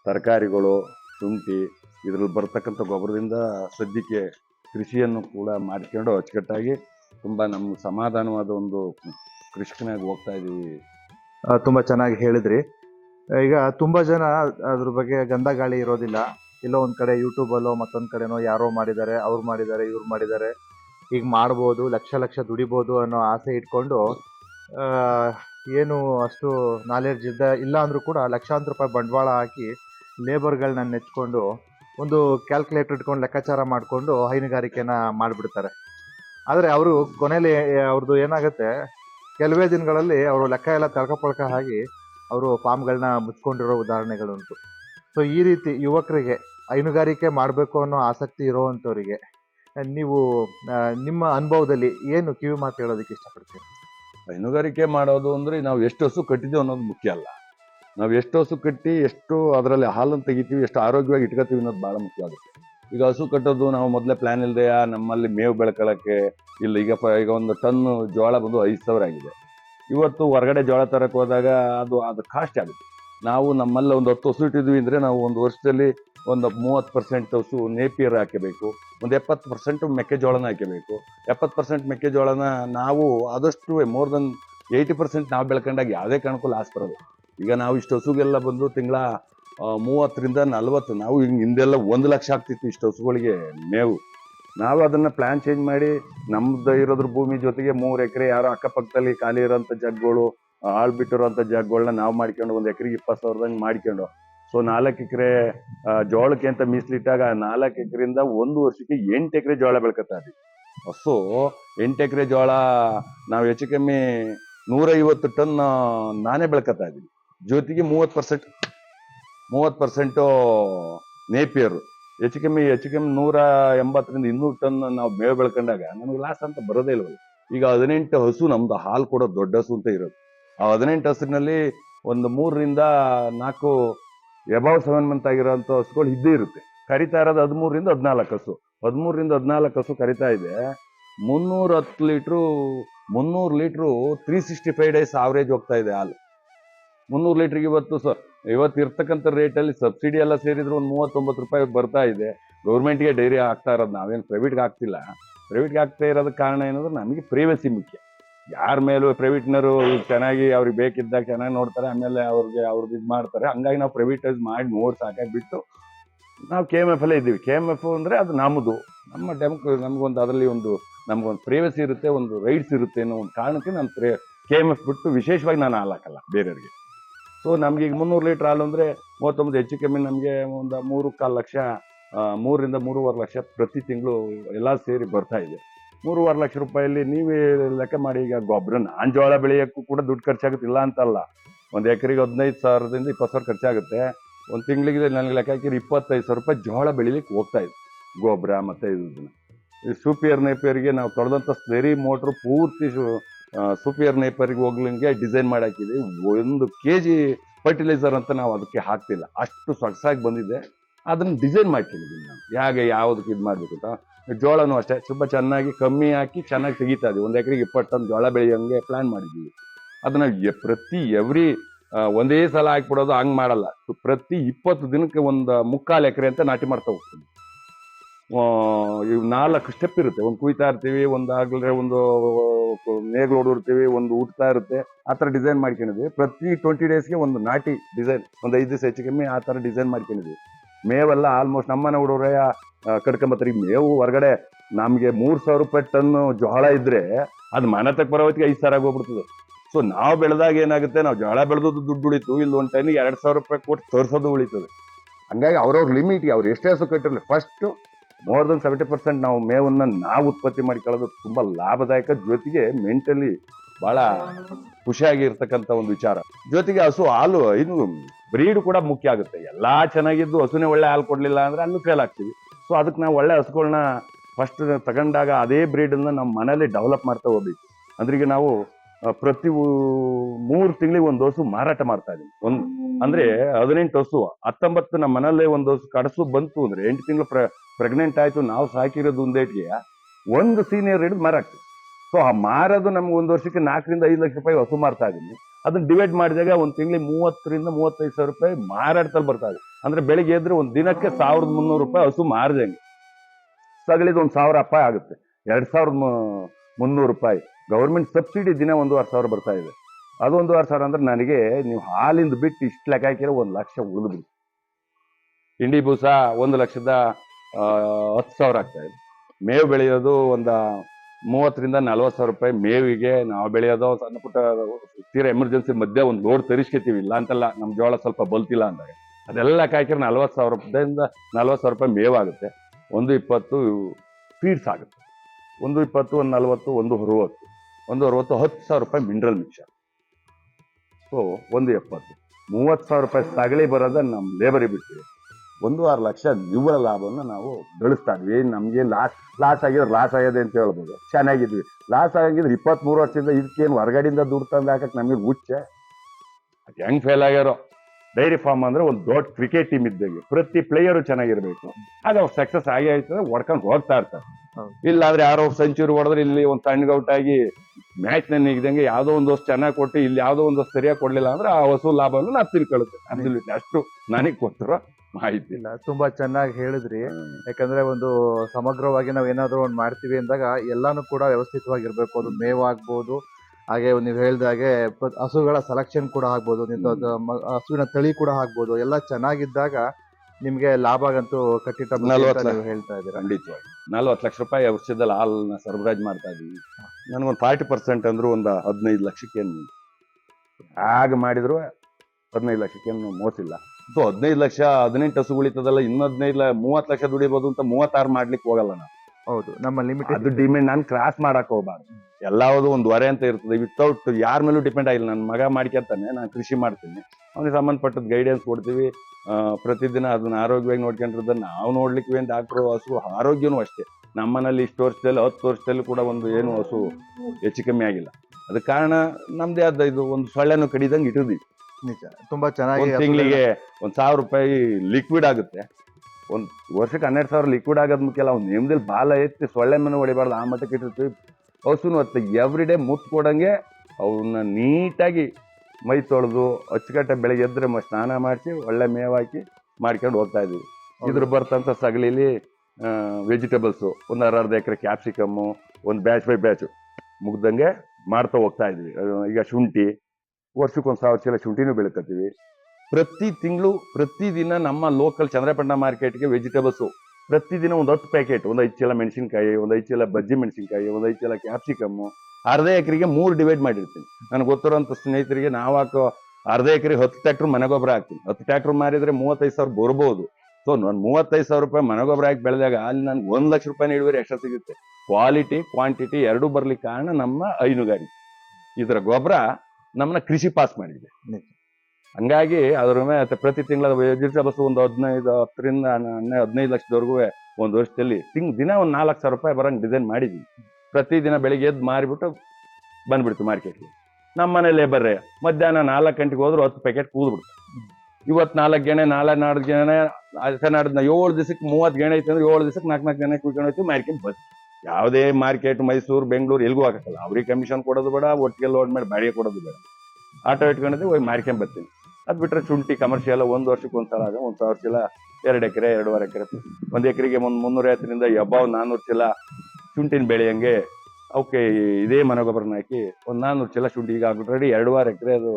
ತರಕಾರಿಗಳು, ಶುಂಠಿ ಇದ್ರಲ್ಲಿ ಬರ್ತಕ್ಕಂಥ ಗೊಬ್ಬರದಿಂದ ಸದ್ಯಕ್ಕೆ ಕೃಷಿಯನ್ನು ಕೂಡ ಮಾಡಿಕೊಂಡು ಅಚ್ಚುಕಟ್ಟಾಗಿ ತುಂಬ ನಮ್ಮ ಸಮಾಧಾನವಾದ ಒಂದು ಕೃಷಿಕನಾಗಿ ಹೋಗ್ತಾ ಇದ್ದೀವಿ
ತುಂಬ ಚೆನ್ನಾಗಿ ಹೇಳಿದ್ರಿ. ಈಗ ತುಂಬ ಜನ ಅದ್ರ ಬಗ್ಗೆ ಗಂಧ ಗಾಳಿ ಇರೋದಿಲ್ಲ. ಎಲ್ಲೋ ಒಂದು ಕಡೆ ಯೂಟ್ಯೂಬಲ್ಲೋ ಮತ್ತೊಂದು ಕಡೆನೋ ಯಾರೋ ಮಾಡಿದ್ದಾರೆ, ಅವ್ರು ಮಾಡಿದ್ದಾರೆ, ಇವ್ರು ಮಾಡಿದ್ದಾರೆ. ಈಗ ಮಾಡ್ಬೋದು, ಲಕ್ಷ ಲಕ್ಷ ದುಡಿಬೋದು ಅನ್ನೋ ಆಸೆ ಇಟ್ಕೊಂಡು ಏನು ಅಷ್ಟು ನಾಲೆಡ್ಜ್ ಇದ್ದ ಇಲ್ಲ ಅಂದ್ರೂ ಕೂಡ ಲಕ್ಷಾಂತರ ರೂಪಾಯಿ ಬಂಡವಾಳ ಹಾಕಿ ಲೇಬರ್ಗಳನ್ನ ನೆಚ್ಕೊಂಡು ಒಂದು ಕ್ಯಾಲ್ಕುಲೇಟರ್ ಇಟ್ಕೊಂಡು ಲೆಕ್ಕಾಚಾರ ಮಾಡಿಕೊಂಡು ಹೈನುಗಾರಿಕೆನ ಮಾಡಿಬಿಡ್ತಾರೆ. ಆದರೆ ಅವರು ಕೊನೆಯಲ್ಲಿ ಅವ್ರದ್ದು ಏನಾಗುತ್ತೆ, ಕೆಲವೇ ದಿನಗಳಲ್ಲಿ ಅವರು ಲೆಕ್ಕ ಎಲ್ಲ ತಳ್ಕೊಪಳ್ಕ ಆಗಿ ಅವರು ಫಾರ್ಮ್ಗಳನ್ನ ಮುಚ್ಕೊಂಡಿರೋ ಉದಾಹರಣೆಗಳುಂಟು. ಸೊ ಈ ರೀತಿ ಯುವಕರಿಗೆ ಹೈನುಗಾರಿಕೆ ಮಾಡಬೇಕು ಅನ್ನೋ ಆಸಕ್ತಿ ಇರೋವಂಥವರಿಗೆ, ನೀವು ನಿಮ್ಮ ಅನುಭವದಲ್ಲಿ ಏನು ಕಿವಿ ಮಾತು ಹೇಳೋದಕ್ಕೆ ಇಷ್ಟಪಡ್ತೀರಿ?
ಹೈನುಗಾರಿಕೆ ಮಾಡೋದು ಅಂದರೆ ನಾವು ಎಷ್ಟು ಹಸು ಕಟ್ಟಿದ್ದೀವಿ ಅನ್ನೋದು ಮುಖ್ಯ ಅಲ್ಲ. ನಾವು ಎಷ್ಟು ಹಸು ಕಟ್ಟಿ, ಎಷ್ಟು ಅದರಲ್ಲಿ ಹಾಲನ್ನು ತೆಗಿತೀವಿ, ಎಷ್ಟು ಆರೋಗ್ಯವಾಗಿ ಇಟ್ಕೋತೀವಿ ಅನ್ನೋದು ಭಾಳ ಮುಖ್ಯ ಆಗುತ್ತೆ. ಈಗ ಹಸು ಕಟ್ಟೋದು ನಾವು ಮೊದಲೇ ಪ್ಲ್ಯಾನ್ ಇಲ್ಲದೆಯಾ ನಮ್ಮಲ್ಲಿ ಮೇವು ಬೆಳ್ಕೊಳ್ಳೋಕ್ಕೆ ಇಲ್ಲ ಈಗ ಪ- ಈಗ ಒಂದು ಟನ್ ಜೋಳ ಬಂದು ಐದು ಸಾವಿರ ಆಗಿದೆ. ಇವತ್ತು ಹೊರಗಡೆ ಜೋಳ ತರಕ್ಕೆ ಹೋದಾಗ ಅದು ಅದು ಕಾಸ್ಟ್ ಆಗುತ್ತೆ. ನಾವು ನಮ್ಮಲ್ಲಿ ಒಂದು ಹತ್ತು ಹಸು ಇಟ್ಟಿದ್ವಿ ಅಂದರೆ ನಾವು ಒಂದು ವರ್ಷದಲ್ಲಿ ಒಂದು ಮೂವತ್ತು ಪರ್ಸೆಂಟ್ ಹಸು ನೇಪಿಯರ್ ಹಾಕಬೇಕು, ಒಂದು ಎಪ್ಪತ್ತು ಪರ್ಸೆಂಟ್ ಮೆಕ್ಕೆಜೋಳನ ಹಾಕಬೇಕು. ಎಪ್ಪತ್ತು ಪರ್ಸೆಂಟ್ ಮೆಕ್ಕೆಜೋಳನ ನಾವು ಆದಷ್ಟು ಮೋರ್ ದನ್ ಏಯ್ಟಿ ಪರ್ಸೆಂಟ್ ನಾವು ಬೆಳ್ಕೊಂಡಾಗ ಯಾವುದೇ ಕಾರಣಕ್ಕೂ ಲಾಸ್ ಬರೋದು ಈಗ ನಾವು ಇಷ್ಟು ಹಸುಗೆಲ್ಲ ಬಂದು ತಿಂಗಳ ಮೂವತ್ತರಿಂದ ನಲ್ವತ್ತು, ನಾವು ಹಿಂಗೆ ಹಿಂದೆಲ್ಲ ಒಂದು ಲಕ್ಷ ಆಗ್ತಿತ್ತು ಇಷ್ಟು ಹಸುಗಳಿಗೆ ಮೇವು. ನಾವು ಅದನ್ನ ಪ್ಲಾನ್ ಚೇಂಜ್ ಮಾಡಿ, ನಮ್ದು ಇರೋದ್ರ ಭೂಮಿ ಜೊತೆಗೆ ಮೂರು ಎಕರೆ, ಯಾರೋ ಅಕ್ಕಪಕ್ಕದಲ್ಲಿ ಖಾಲಿ ಇರೋಂಥ ಜಾಗಗಳು ಆಳ್ ಬಿಟ್ಟಿರೋಂಥ ಜಾಗಗಳನ್ನ ನಾವು ಮಾಡ್ಕೊಂಡು ಒಂದು ಎಕರೆಗೆ ಇಪ್ಪತ್ತು ಸಾವಿರದಂಗೆ ಮಾಡ್ಕೊಂಡು. ಸೊ ನಾಲ್ಕು ಎಕರೆ ಜೋಳಕ್ಕೆ ಅಂತ ಮೀಸಲಿಟ್ಟಾಗ ನಾಲ್ಕು ಎಕರೆಯಿಂದ ಒಂದು ವರ್ಷಕ್ಕೆ ಎಂಟು ಎಕರೆ ಜೋಳ ಬೆಳ್ಕೊತಾ ಇದ್ವಿ. ಸೊ ಎಂಟು ಎಕರೆ ಜೋಳ ನಾವು ಹೆಚ್ಚು ಕಮ್ಮಿ ನೂರೈವತ್ತು ಟನ್ ನಾನೇ ಬೆಳ್ಕೊತಾ ಇದ್ವಿ ಜೊತೆಗೆ ಮೂವತ್ತು ಪರ್ಸೆಂಟ್ ಮೂವತ್ತು ಪರ್ಸೆಂಟು ನೇಪಿಯರು ಹೆಚ್ಚು ಕಮ್ಮಿ ಹೆಚ್ಚು ಕಮ್ಮಿ ನೂರ ಎಂಬತ್ತರಿಂದ ಇನ್ನೂರು ಟನ್ ನಾವು ಮೇವು ಬೆಳ್ಕೊಂಡಾಗ ನಮಗೆ ಲಾಸ್ ಅಂತ ಬರೋದೇ ಇಲ್ವಲ್ಲ. ಈಗ ಹದಿನೆಂಟು ಹಸು ನಮ್ದು ಹಾಲು ಕೊಡೋ ದೊಡ್ಡ ಹಸು ಅಂತ ಇರೋದು. ಆ ಹದಿನೆಂಟು ಹಸುವಿನಲ್ಲಿ ಒಂದು ಮೂರರಿಂದ ನಾಲ್ಕು ಎಬೌ ಸೆವೆನ್ ಮಂತ್ ಆಗಿರೋಂಥ ಹಸುಗಳು ಇದ್ದೇ ಇರುತ್ತೆ. ಕರಿತಾ ಇರೋದು ಹದಿಮೂರರಿಂದ ಹದಿನಾಲ್ಕು ಹಸು. ಹದಿಮೂರರಿಂದ ಹದಿನಾಲ್ಕು ಹಸು ಕರಿತಾ ಇದೆ. ಮುನ್ನೂರ ಹತ್ತು ಲೀಟ್ರು, ಮುನ್ನೂರು litre three sixty five days average ಹೋಗ್ತಾ ಇದೆ ಹಾಲು. ಮುನ್ನೂರು ಲೀಟ್ರಿಗೆ ಇವತ್ತು ಸ, ಇವತ್ತು ಇರ್ತಕ್ಕಂಥ ರೇಟಲ್ಲಿ ಸಬ್ಸಿಡಿ ಎಲ್ಲ ಸೇರಿದ್ರು ಒಂದು ಮೂವತ್ತೊಂಬತ್ತು ರೂಪಾಯಿ ಬರ್ತಾ ಇದೆ. ಗೌರ್ಮೆಂಟ್ಗೆ ಡೈರಿ ಆಗ್ತಾ ಇರೋದು ನಾವೇನು ಪ್ರೈವೇಟ್ಗೆ ಆಗ್ತಿಲ್ಲ ಪ್ರೈವೇಟ್ಗೆ ಆಗ್ತಾ ಇರೋದಕ್ಕೆ ಕಾರಣ ಏನಂದ್ರೆ ನಮಗೆ ಪ್ರೈವಸಿ ಮುಖ್ಯ. ಯಾರ ಮೇಲೂ ಪ್ರೈವೇಟ್ನರು ಚೆನ್ನಾಗಿ ಅವ್ರಿಗೆ ಬೇಕಿದ್ದಾಗ ಚೆನ್ನಾಗಿ ನೋಡ್ತಾರೆ, ಆಮೇಲೆ ಅವ್ರಿಗೆ ಅವ್ರದ್ದು ಇದು ಮಾಡ್ತಾರೆ. ಹಂಗಾಗಿ ನಾವು ಪ್ರೈವೇಟೈಸ್ ಮಾಡಿ ನೋಡಿ ಸಾಕಾಗಿ ಬಿಟ್ಟು ನಾವು ಕೆ ಎಂ ಎಫ್ ಅಲ್ಲೇ ಇದ್ದೀವಿ. ಕೆ ಎಂ ಎಫ್ ಅಂದರೆ ಅದು ನಮ್ಮದು ನಮ್ಮ ಡೆಮಕ್, ನಮಗೊಂದು ಅದರಲ್ಲಿ ಒಂದು, ನಮಗೊಂದು ಪ್ರೈವಸಿ ಇರುತ್ತೆ, ಒಂದು ರೈಟ್ಸ್ ಇರುತ್ತೆ ಅನ್ನೋ ಒಂದು ಕಾರಣಕ್ಕೆ ನಾನು ಪ್ರೇ ಕೆ ಎಂ ಎಫ್ ಬಿಟ್ಟು ವಿಶೇಷವಾಗಿ ನಾನು ಹಾಲಾಕಲ್ಲ ಬೇರೆಯವ್ರಿಗೆ. ಸೊ ನಮ್ಗೆ ಈಗ ಮುನ್ನೂರು ಲೀಟ್ರ್ ಹಾಲು ಅಂದರೆ ಮೂವತ್ತೊಂಬತ್ತು ಹೆಚ್ಚು ಕಮ್ಮಿ ನಮಗೆ ಒಂದು ಮೂರು ಕಾಲು ಲಕ್ಷ ಮೂರರಿಂದ ಮೂರುವರೆ ಲಕ್ಷ ಪ್ರತಿ ತಿಂಗಳು ಎಲ್ಲ ಸೇರಿ ಬರ್ತಾ ಇದೆ. ಮೂರುವರೆ ಲಕ್ಷ ರೂಪಾಯಲ್ಲಿ ನೀವೇ ಲೆಕ್ಕ ಮಾಡಿ ಈಗ ಗೊಬ್ಬರ ನಾನು ಜೋಳ ಬೆಳೆಯೋಕ್ಕೂ ಕೂಡ ದುಡ್ಡು ಖರ್ಚಾಗುತ್ತೆ, ಇಲ್ಲ ಅಂತಲ್ಲ. ಒಂದು ಎಕರೆಗೆ ಹದಿನೈದು ಸಾವಿರದಿಂದ ಇಪ್ಪತ್ತು ಸಾವಿರ ಖರ್ಚಾಗುತ್ತೆ. ಒಂದು ತಿಂಗಳಿಗೆ ನನಗೆ ಲೆಕ್ಕ ಹಾಕಿದ್ರೆ ಇಪ್ಪತ್ತೈದು ಸಾವಿರ ರೂಪಾಯಿ ಜೋಳ ಬೆಳಿಲಿಕ್ಕೆ ಹೋಗ್ತಾ ಇದೆ, ಗೊಬ್ಬರ ಮತ್ತು ಇದನ್ನ. ಸೂಪಿಯರ್ ನೇಪಿಯರ್ಗೆ ನಾವು ತೊಳೆದಂಥ ಸ್ಲೆರಿ ಮೋಟ್ರು ಪೂರ್ತಿ ಸೂಪಿಯರ್ ನೇಪರ್ಗೆ ಹೋಗ್ಲಿಂಗೆ ಡಿಸೈನ್ ಮಾಡಿ ಹಾಕಿದ್ವಿ. ಒಂದು ಕೆ ಜಿ ಫರ್ಟಿಲೈಸರ್ ಅಂತ ನಾವು ಅದಕ್ಕೆ ಹಾಕ್ತಿಲ್ಲ. ಅಷ್ಟು ಸೊಗಸಾಗಿ ಬಂದಿದೆ. ಅದನ್ನ ಡಿಸೈನ್ ಮಾಡ್ತಿದ್ದೀವಿ ನಾನು ಹೇಗೆ, ಯಾವುದಕ್ಕೆ ಇದು ಮಾಡಬೇಕು ಅಂತ ಜೋಳನೂ ಅಷ್ಟೇ ತುಂಬ ಚೆನ್ನಾಗಿ ಕಮ್ಮಿ ಹಾಕಿ ಚೆನ್ನಾಗಿ ತೆಗಿತಾ ಇದೀವಿ ಒಂದು ಎಕರೆಗೆ ಇಪ್ಪತ್ತು ಟನ್ ಜೋಳ ಬೆಳೆಯೋಂಗೆ ಪ್ಲಾನ್ ಮಾಡಿದ್ದೀವಿ. ಅದನ್ನ ಪ್ರತಿ ಎವ್ರಿ ಒಂದೇ ಸಲ ಹಾಕ್ಬಿಡೋದು ಹಂಗೆ ಮಾಡಲ್ಲ. ಪ್ರತಿ ಇಪ್ಪತ್ತು ದಿನಕ್ಕೆ ಒಂದು ಮುಕ್ಕಾಲು ಎಕರೆ ಅಂತ ನಾಟಿ ಮಾಡ್ತಾ ಇವ್ ನಾಲ್ಕು ಸ್ಟೆಪ್ ಇರುತ್ತೆ. ಒಂದು ಕುಯ್ತಾ ಇರ್ತೀವಿ, ಒಂದು ಆಗ್ಲೇ ಒಂದು ನೇಗ್ಲು ಹೊಡಿರ್ತೀವಿ ಒಂದು ಉಟ್ತಾ ಇರುತ್ತೆ. ಆ ಥರ ಡಿಸೈನ್ ಮಾಡ್ಕೊಂಡಿದ್ವಿ. ಪ್ರತಿ ಟ್ವೆಂಟಿ ಡೇಸ್ಗೆ ಒಂದು ನಾಟಿ ಡಿಸೈನ್ ಒಂದು ಐದು ದಿವಸ ಹೆಚ್ಚು ಕಮ್ಮಿ ಆ ಥರ ಡಿಸೈನ್ ಮಾಡ್ಕೊಂಡಿದ್ವಿ. ಮೇವೆಲ್ಲ ಆಲ್ಮೋಸ್ಟ್ ನಮ್ಮನೆ ಹುಡುಗರೇ ಕಡ್ಕೊಂಬತ್ತಾರೆ ಈಗ ಮೇವು ಹೊರಗಡೆ ನಮಗೆ ಮೂರು ಸಾವಿರ ರೂಪಾಯಿ ಟನ್ ಜೋಳ ಇದ್ರೆ ಅದು ಮನೆ ತಕ್ಕ ಬರೋ ಹೊತ್ತಿಗೆ ಐದು ಸಾವಿರ ಆಗೋಗ್ಬಿಡ್ತದೆ. ಸೊ ನಾವು ಬೆಳೆದಾಗ ಏನಾಗುತ್ತೆ? ನಾವು ಜೋಳ ಬೆಳೆದದ್ದು ದುಡ್ಡು ಉಳಿತು. ಇಲ್ಲಿ ಒಂದು ಟೈನಿಗೆ ಎರಡು ಸಾವಿರ ರೂಪಾಯಿ ಕೊಟ್ಟು ತೋರಿಸೋದು ಉಳಿತದೆ. ಹಂಗಾಗಿ ಅವ್ರವ್ರ ಲಿಮಿಟ್ಗೆ ಅವ್ರು ಎಷ್ಟೇ ಹಸು ಕಟ್ಟಿರಲಿ first more than seventy percent ನಾವು ಮೇವನ್ನ ನಾವು ಉತ್ಪತ್ತಿ ಮಾಡಿಕೊಳ್ಳೋದು ತುಂಬ ಲಾಭದಾಯಕ ಜೊತೆಗೆ ಮೆಂಟಲಿ ಬಹಳ ಖುಷಿಯಾಗಿ ಇರ್ತಕ್ಕಂಥ ಒಂದು ವಿಚಾರ. ಜೊತೆಗೆ ಹಸು ಹಾಲು ಇದು ಬ್ರೀಡ್ ಕೂಡ ಮುಖ್ಯ ಆಗುತ್ತೆ. ಎಲ್ಲಾ ಚೆನ್ನಾಗಿದ್ದು ಹಸುನೇ ಒಳ್ಳೆ ಹಾಲು ಕೊಡಲಿಲ್ಲ ಅಂದ್ರೆ ಅಲ್ಲೂ ಫೇಲ್ ಆಗ್ತೀವಿ. ಸೊ ಅದಕ್ಕೆ ನಾವು ಒಳ್ಳೆ ಹಸುಗಳನ್ನ ಫಸ್ಟ್ ತಗೊಂಡಾಗ ಅದೇ ಬ್ರೀಡನ್ನು ನಮ್ಮ ಮನೇಲಿ ಡೆವಲಪ್ ಮಾಡ್ತಾ ಹೋಗ್ಬೇಕು. ಅಂದ್ರೆ ನಾವು ಪ್ರತಿ ಮೂರು ತಿಂಗಳಿಗೆ ಒಂದು ಹಸು ಮಾರಾಟ ಮಾಡ್ತಾ ಇದೀವಿ ಒಂದು ಅಂದ್ರೆ ಹದಿನೆಂಟು ಹಸು, ಹತ್ತೊಂಬತ್ತು ನಮ್ಮ ಮನೆಯಲ್ಲೇ ಒಂದು ಹಸು ಕಡಸು ಬಂತು ಅಂದ್ರೆ ಎಂಟು ತಿಂಗಳು ಪ್ರ ಪ್ರೆಗ್ನೆಂಟ್ ಆಯಿತು, ನಾವು ಸಾಕಿರೋದು ಒಂದೇಟ್ಗೆ ಒಂದು ಸೀನಿಯರ್ ಹಿಡಿದು ಮಾರಾಕ್ತೀವಿ ಸೊ ಆ ಮಾರೋದು ನಮ್ಗೆ ಒಂದು ವರ್ಷಕ್ಕೆ ನಾಲ್ಕರಿಂದ ಐದು ಲಕ್ಷ ರೂಪಾಯಿ ಹಸು ಮಾರ್ತಾ ಇದ್ದೀನಿ ಅದನ್ನ ಡಿವೈಡ್ ಮಾಡಿದಾಗ ಒಂದು ತಿಂಗಳಿಗೆ ಮೂವತ್ತರಿಂದ ಮೂವತ್ತೈದು ಸಾವಿರ ರೂಪಾಯಿ ಮಾರಾಟದಲ್ಲಿ ಬರ್ತಾ ಇದೆ. ಅಂದ್ರೆ ಬೆಳಿಗ್ಗೆ ಎದ್ರೆ ಒಂದು ದಿನಕ್ಕೆ ಸಾವಿರದ ಮುನ್ನೂರು ರೂಪಾಯಿ ಹಸು ಮಾರಿದಂಗೆ ಸಗಳಿದು ಒಂದು ಸಾವಿರ ರೂಪಾಯಿ ಆಗುತ್ತೆ. ಎರಡು ಸಾವಿರದ ಮುನ್ನೂರು ರೂಪಾಯಿ. ಗೌರ್ಮೆಂಟ್ ಸಬ್ಸಿಡಿ ದಿನ ಒಂದೂವರೆ ಸಾವಿರ ಬರ್ತಾ ಇದೆ. ಅದು ಒಂದೂವರೆ ಸಾವಿರ ಅಂದ್ರೆ ನನಗೆ ನೀವು ಹಾಲಿಂದ ಬಿಟ್ಟು ಇಷ್ಟು ಲೆಕ್ಕ ಹಾಕಿರೋ ಒಂದು ಲಕ್ಷ ಉಳಿದ್ಬಿಡಿ ಇಂಡಿ ಬೂಸ ಒಂದು ಲಕ್ಷದ ಹತ್ತು ಸಾವಿರ ಆಗ್ತಾ ಇದೆ. ಮೇವು ಬೆಳೆಯೋದು ಒಂದು ಮೂವತ್ತರಿಂದ ನಲ್ವತ್ತು ಸಾವಿರ ರೂಪಾಯಿ ಮೇವಿಗೆ ನಾವು ಬೆಳೆಯೋದು, ಸಣ್ಣ ಪುಟ್ಟ ತೀರಾ ಎಮರ್ಜೆನ್ಸಿ ಮಧ್ಯೆ ಒಂದು ಲೋಡ್ ತರಿಸ್ಕೊತೀವಿ, ಇಲ್ಲ ಅಂತಲ್ಲ ನಮ್ಮ ಜೋಳ ಸ್ವಲ್ಪ ಬಲ್ತಿಲ್ಲ ಅಂದಾಗ. ಅದೆಲ್ಲ ಕಾಯ್ಕಿರ ನಲ್ವತ್ತು ಸಾವಿರ ರೂಪಾಯಿಂದ ನಲ್ವತ್ತು ಸಾವಿರ ರೂಪಾಯಿ ಮೇವಾಗುತ್ತೆ. ಒಂದು ಇಪ್ಪತ್ತು ಫೀಡ್ಸ್ ಆಗುತ್ತೆ. ಒಂದು ಇಪ್ಪತ್ತು, ಒಂದು ನಲ್ವತ್ತು, ಒಂದು ಅರುವತ್ತು. ಒಂದು ಅರವತ್ತು, ಹತ್ತು ಸಾವಿರ ರೂಪಾಯಿ ಮಿನರಲ್ ಮಿಕ್ಸರ್ ಸೊ ಒಂದು ಎಪ್ಪತ್ತು. ಮೂವತ್ತು ಸಾವಿರ ರೂಪಾಯಿ ತಗಲಿ ಬರೋದ ನಮ್ಮ ಲೇಬರಿಗೆ ಬಿಡ್ತೀವಿ. ಒಂದು ಆರು ಲಕ್ಷ ನಿವ್ವಳ ಲಾಭವನ್ನು ನಾವು ಗಳಿಸ್ತಾ ಇದ್ವಿ. ನಮಗೆ ಲಾಸ್ ಲಾಸ್ ಆಗಿದ್ರೆ ಲಾಸ್ ಆಗಿದೆ ಅಂತ ಹೇಳ್ಬೋದು. ಚೆನ್ನಾಗಿದ್ವಿ. ಲಾಸ್ ಆಗಿದ್ರೆ ಇಪ್ಪತ್ತ್ಮೂರು ವರ್ಷದಿಂದ ಇದಕ್ಕೇನು ಹೊರಗಡೆಯಿಂದ ದುಡ್ಡು ತಂದು ಹಾಕಕ್ಕೆ ನಮಗೆ ಹುಚ್ಚೆ. ಅದು ಹೆಂಗೆ ಫೇಲ್ ಆಗ್ಯಾರೋ. ಡೈರಿ ಫಾರ್ಮ್ ಅಂದ್ರೆ ಒಂದು ದೊಡ್ಡ ಕ್ರಿಕೆಟ್ ಟೀಮ್ ಇದ್ದಂಗೆ. ಪ್ರತಿ ಪ್ಲೇಯರು ಚೆನ್ನಾಗಿರ್ಬೇಕು. ಅದು ಅವ್ರು ಸಕ್ಸಸ್ ಆಗಿ ಆಯ್ತದೆ ಹೊಡ್ಕೊಂಡು ಹೋಗ್ತಾ ಇರ್ತಾರೆ. ಇಲ್ಲಾದ್ರೆ ಯಾರೋ ಸೆಂಚುರಿ ಹೊಡೆದ್ರೆ ಇಲ್ಲಿ ಒಂದು ಔಟ್ ಆಗಿ ಮ್ಯಾಚ್ನ ನೀಗ್ದಂಗೆ ಯಾವುದೋ ಒಂದು ವರ್ಷ ಚೆನ್ನಾಗಿ ಕೊಟ್ಟು ಇಲ್ಲಿ ಯಾವುದೋ ಒಂದು ಸರಿಯಾಗಿ ಕೊಡ್ಲಿಲ್ಲ ಅಂದ್ರೆ ಆ ವಸೂಲ್ ಲಾಭವನ್ನು ನಾವು ತಿಳ್ಕೊಳ್ಳುತ್ತೆ. ಅಷ್ಟು ನನಗೆ ಗೊತ್ತಿರೋ ಮಾಹಿತಿ.
ಇಲ್ಲ ತುಂಬಾ ಚೆನ್ನಾಗಿ ಹೇಳಿದ್ರಿ. ಯಾಕಂದ್ರೆ ಒಂದು ಸಮಗ್ರವಾಗಿ ನಾವ್ ಏನಾದ್ರು ಒಂದ್ ಮಾಡ್ತೀವಿ ಅಂದಾಗ ಎಲ್ಲಾನು ಕೂಡ ವ್ಯವಸ್ಥಿತವಾಗಿರ್ಬೇಕು. ಅದು ಮೇವಾಗ್ಬೋದು ಹಾಗೆ ನೀವು ಹೇಳಿದ ಹಾಗೆ ಹಸುಗಳ ಸೆಲೆಕ್ಷನ್ ಕೂಡ ಆಗ್ಬೋದು ನಿಂತ ಅದು ಮ- ಹಸುವಿನ ತಳಿ ಕೂಡ ಆಗ್ಬೋದು ಎಲ್ಲ ಚೆನ್ನಾಗಿದ್ದಾಗ ನಿಮ್ಗೆ ಲಾಭಗಂತೂ ಕಟ್ಟಿಟ್ಟ ಬುತ್ತಿ ಅಂತ
ನಲ್ವತ್ತು
ಹೇಳ್ತಾ ಇದ್ದೀರಾ.
ಖಂಡಿತವಾಗಿ. ನಲ್ವತ್ತು ಲಕ್ಷ ರೂಪಾಯಿ ವರ್ಷದಲ್ಲಿ ಹಾಲನ್ನ ಸರಬರಾಜ್ ಮಾಡ್ತಾ ಇದೀವಿ. ನನಗೊಂದು ಫಾರ್ಟಿ ಪರ್ಸೆಂಟ್ ಅಂದ್ರು ಒಂದು ಹದಿನೈದು ಲಕ್ಷಕ್ಕೆ ಏನು ಆಗ ಮಾಡಿದ್ರು ಹದಿನೈದು ಲಕ್ಷಕ್ಕೆ ಏನು ಮೋಸಿಲ್ಲ ಸೊ ಹದಿನೈದು ಲಕ್ಷ ಹದಿನೆಂಟು ಹಸು ಉಳಿತದಲ್ಲ ಇನ್ನು ಹದಿನೈದು ಲ ಮೂವತ್ತು ಲಕ್ಷ ದುಡಿಬೋದು ಅಂತ ಮೂವತ್ತಾರು ಮಾಡ್ಲಿಕ್ಕೆ ಹೋಗಲ್ಲ ನಾನು.
ಹೌದು ನಮ್ಮ ಲಿಮಿಟ್
ಅದು ಡಿಮೆಂಡ್ ನಾನು ಕ್ರಾಸ್ ಮಾಡಕ್ ಹೋಗ್ಬಾರ್ದು. ಎಲ್ಲಾವುದು ಒಂದು ವರೆ ಅಂತ ಇರ್ತದೆ. ವಿತೌಟ್ ಯಾರ ಮೇಲೂ ಡಿಪೆಂಡ್ ಆಗಿಲ್ಲ. ನನ್ನ ಮಗ ಮಾಡ್ಕೊಂತಾನೆ ನಾನು ಕೃಷಿ ಮಾಡ್ತೀನಿ. ಅವನಿಗೆ ಸಂಬಂಧಪಟ್ಟದ್ದು ಗೈಡೆನ್ಸ್ ಕೊಡ್ತೀವಿ. ಪ್ರತಿದಿನ ಅದನ್ನ ಆರೋಗ್ಯವಾಗಿ ನೋಡ್ಕೊಂಡಿರೋದನ್ನ ನಾವು ನೋಡ್ಲಿಕ್ಕೆ ಏನು ಡಾಕ್ಟ್ರು ಹಸು ಆರೋಗ್ಯನೂ ಅಷ್ಟೇ. ನಮ್ಮನಲ್ಲಿ ಇಷ್ಟು ವರ್ಷದಲ್ಲಿ ಹತ್ತು ವರ್ಷದಲ್ಲಿ ಕೂಡ ಒಂದು ಏನು ಹಸು ಹೆಚ್ಚು ಕಮ್ಮಿ ಆಗಿಲ್ಲ. ಅದಕ್ಕೆ ಕಾರಣ ನಮ್ದೇ ಆದ ಇದು ಒಂದು ಸೊಳ್ಳೆನೂ ಕಡಿದಂಗೆ ಇಟ್ಟಿದ್ವಿ
ನಿಜ. ತುಂಬಾ ಚೆನ್ನಾಗಿ
ಒಂದು ತಿಂಗಳಿಗೆ ಒಂದು ಸಾವಿರ ರೂಪಾಯಿ ಲಿಕ್ವಿಡ್ ಆಗುತ್ತೆ. ಒಂದು ವರ್ಷಕ್ಕೆ ಹನ್ನೆರಡು ಸಾವಿರ ಲಿಕ್ವಿಡ್ ಆಗೋದ್ ಮುಖ್ಯ ಅಲ್ಲ ನಿಮ್ದಲ್ಲಿ ಬಾಲ ಎತ್ತಿ ಸೊಳ್ಳೆ ಮನೆ ಹೊಡಿಬಾರ್ದು ಆ ಮಟ್ಟಕ್ಕೆ ಇಟ್ಟಿರ್ತೀವಿ. ಹಸುನು ಅತ್ತೆ ಎವ್ರಿ ಡೇ ಮುತ್ತು ಕೊಡಂಗೆ ಅವನ್ನ ನೀಟಾಗಿ ಮೈ ತೊಳೆದು ಅಚ್ಚುಕಟ್ಟೆ ಬೆಳಗ್ಗೆ ಎದ್ರೆ ಮ- ಸ್ನಾನ ಮಾಡಿಸಿ ಒಳ್ಳೆ ಮೇವ್ ಹಾಕಿ ಮಾಡ್ಕೊಂಡು ಹೋಗ್ತಾ ಇದೀವಿ ಇದ್ರ ಬರ್ತಂತ ಸಗಲಿಲಿ ವೆಜಿಟೇಬಲ್ಸು ಒಂದು ಅರ್ಧ ಎಕರೆ ಕ್ಯಾಪ್ಸಿಕಮ್ಮು ಒಂದು ಬ್ಯಾಚ್ ಬೈ ಬ್ಯಾಚು ಮುಗ್ದಂಗೆ ಮಾಡ್ತಾ ಹೋಗ್ತಾ ಇದ್ವಿ ಈಗ ಶುಂಠಿ ವರ್ಷಕ್ಕೊಂದು ಸಾವಿರ ಚೀಲ ಶುಂಠಿನೂ ಬೆಳಕತ್ತೀವಿ ಪ್ರತಿ ತಿಂಗಳು, ಪ್ರತಿ ದಿನ ನಮ್ಮ ಲೋಕಲ್ ಚಂದ್ರಪಟ್ಟಣ ಮಾರ್ಕೆಟ್ಗೆ ವೆಜಿಟೇಬಲ್ಸು ಪ್ರತಿದಿನ ಒಂದು ಹತ್ತು ಪ್ಯಾಕೆಟ್ ಒಂದು ಐದು ಚೀಲ ಮೆಣಸಿನಕಾಯಿ, ಒಂದು ಐದು ಚೀಲ ಬಜ್ಜಿ ಮೆಣಸಿನಕಾಯಿ, ಒಂದು ಐದು ಚೀಲ ಕ್ಯಾಪ್ಸಿಕಮ್ಮು ಅರ್ಧ ಎಕರೆಗೆ ಮೂರು ಡಿವೈಡ್ ಮಾಡಿರ್ತೀನಿ. ನನಗೆ ಗೊತ್ತಿರೋಂಥ ಸ್ನೇಹಿತರಿಗೆ ನಾವು ಹಾಕೋ ಅರ್ಧ ಎಕರೆ ಹತ್ತು ಟ್ಯಾಕ್ಟ್ರ್ ಮನೆಗೊಬ್ಬರ ಹಾಕ್ತೀನಿ. ಹತ್ತು ಟ್ಯಾಕ್ಟ್ರ್ ಮಾರಿದ್ರೆ ಮೂವತ್ತೈದು ಸಾವಿರ ಬರ್ಬೋದು. ಸೊ ನಾನು ಮೂವತ್ತೈದು ಸಾವಿರ ರೂಪಾಯಿ ಮನೆಗೊಬ್ಬರ ಹಾಕಿ ಬೆಳೆದಾಗ ಅಲ್ಲಿ ನನಗೆ ಒಂದು ಲಕ್ಷ ರೂಪಾಯಿ ಇಳುವರಿ ಎಕ್ಸ್ಟ್ರಾ ಸಿಗುತ್ತೆ. ಕ್ವಾಲಿಟಿ ಕ್ವಾಂಟಿಟಿ ಎರಡೂ ಬರ್ಲಿಕ್ಕೆ ಕಾರಣ ನಮ್ಮ ಹೈನುಗಾರಿಕೆ. ಇದರ ಗೊಬ್ಬರ ನಮ್ಮನ್ನ ಕೃಷಿ ಪಾಸ್ ಮಾಡಿದೆ. ಹಂಗಾಗಿ ಅದ್ರ ಮೇಲೆ ಪ್ರತಿ ತಿಂಗಳ ಬಸ್ ಒಂದು ಹದಿನೈದು, ಹತ್ತರಿಂದ ಹನ್ನೆರಡು ಹದಿನೈದು ಲಕ್ಷದವರೆಗೂ ಒಂದು ವರ್ಷದಲ್ಲಿ ತಿಂಗ್, ದಿನ ಒಂದು ನಾಲ್ಕು ಸಾವಿರ ರೂಪಾಯಿ ಬರಂಗ್ ಡಿಸೈನ್ ಮಾಡಿದ್ವಿ ಪ್ರತಿದಿನ ಬೆಳಿಗ್ಗೆ ಎದ್ದು ಮಾರಿಬಿಟ್ಟು ಬಂದ್ಬಿಡ್ತು ಮಾರ್ಕೆಟ್ಗೆ. ನಮ್ಮ ಮನೆ ಲೇಬರ್ರೆ ಮಧ್ಯಾಹ್ನ ನಾಲ್ಕು ಗಂಟೆಗೆ ಹೋದ್ರೆ ಹತ್ತು ಪ್ಯಾಕೆಟ್ ಕೂದ್ಬಿಡ್ತು. ಇವತ್ತು ನಾಲ್ಕು ಗೆಣೆ ನಾಲ್ಕು ನಾಡ್ದು ಗೆಣೆ ಅದೇ ನಾಡ್ದು ಏಳು ದಿವಸಕ್ಕೆ ಮೂವತ್ತು ಗೆಣೆ ಐತೆ ಅಂದ್ರೆ ಏಳು ದಿವಸಕ್ಕೆ ನಾಲ್ಕು ನಾಲ್ಕು ಗೆಣೆ ಕುಯ್ಕೊಂಡು ಹೋಯ್ತು ಮಾರ್ಕೆಟ್ ಬಂತು ಯಾವುದೇ ಮಾರ್ಕೆಟ್, ಮೈಸೂರು, ಬೆಂಗಳೂರು ಎಲ್ಲಿಗೂ ಆಗಕ್ಕಲ್ಲ. ಅವ್ರಿಗೆ ಕಮಿಷನ್ ಕೊಡೋದು ಬೇಡ, ಒಟ್ಟಿಗೆ ಲೋಡ್ ಮಾಡಿ ಬಾಡಿಗೆ ಕೊಡೋದು ಬೇಡ. ಆಟೋ ಇಟ್ಕೊಂಡಿದ್ದೆ, ಹೋಗಿ ಮಾರ್ಕೊಂಡ್ ಬರ್ತೀನಿ. ಅದು ಬಿಟ್ಟರೆ ಶುಂಠಿ ಕಮರ್ಷಿಯಲ್ ಒಂದು ವರ್ಷಕ್ಕೆ ಒಂದು ಸಲ ಆಗ ಒಂದು ಸಾವಿರ ಚೀಲ ಎರಡು ಎಕರೆ, ಎರಡೂವರೆ ಎಕರೆ ಒಂದು ಎಕರೆಗೆ ಒಂದು ಮುನ್ನೂರೈವತ್ತರಿಂದ ಎಬ್ಬಾವ್ ನಾನ್ನೂರು ಚೀಲ ಶುಂಠಿನ ಬೆಳೆಯಂಗೆ ಅವಕ್ಕೆ ಇದೇ ಮನೆಗೊಬ್ಬರನ್ನ ಹಾಕಿ ಒಂದು ನಾನ್ನೂರು ಚೀಲ ಶುಂಠಿ ಈಗ ಆಲ್ರೆಡಿ ಎರಡೂವರೆ ಎಕರೆ ಅದು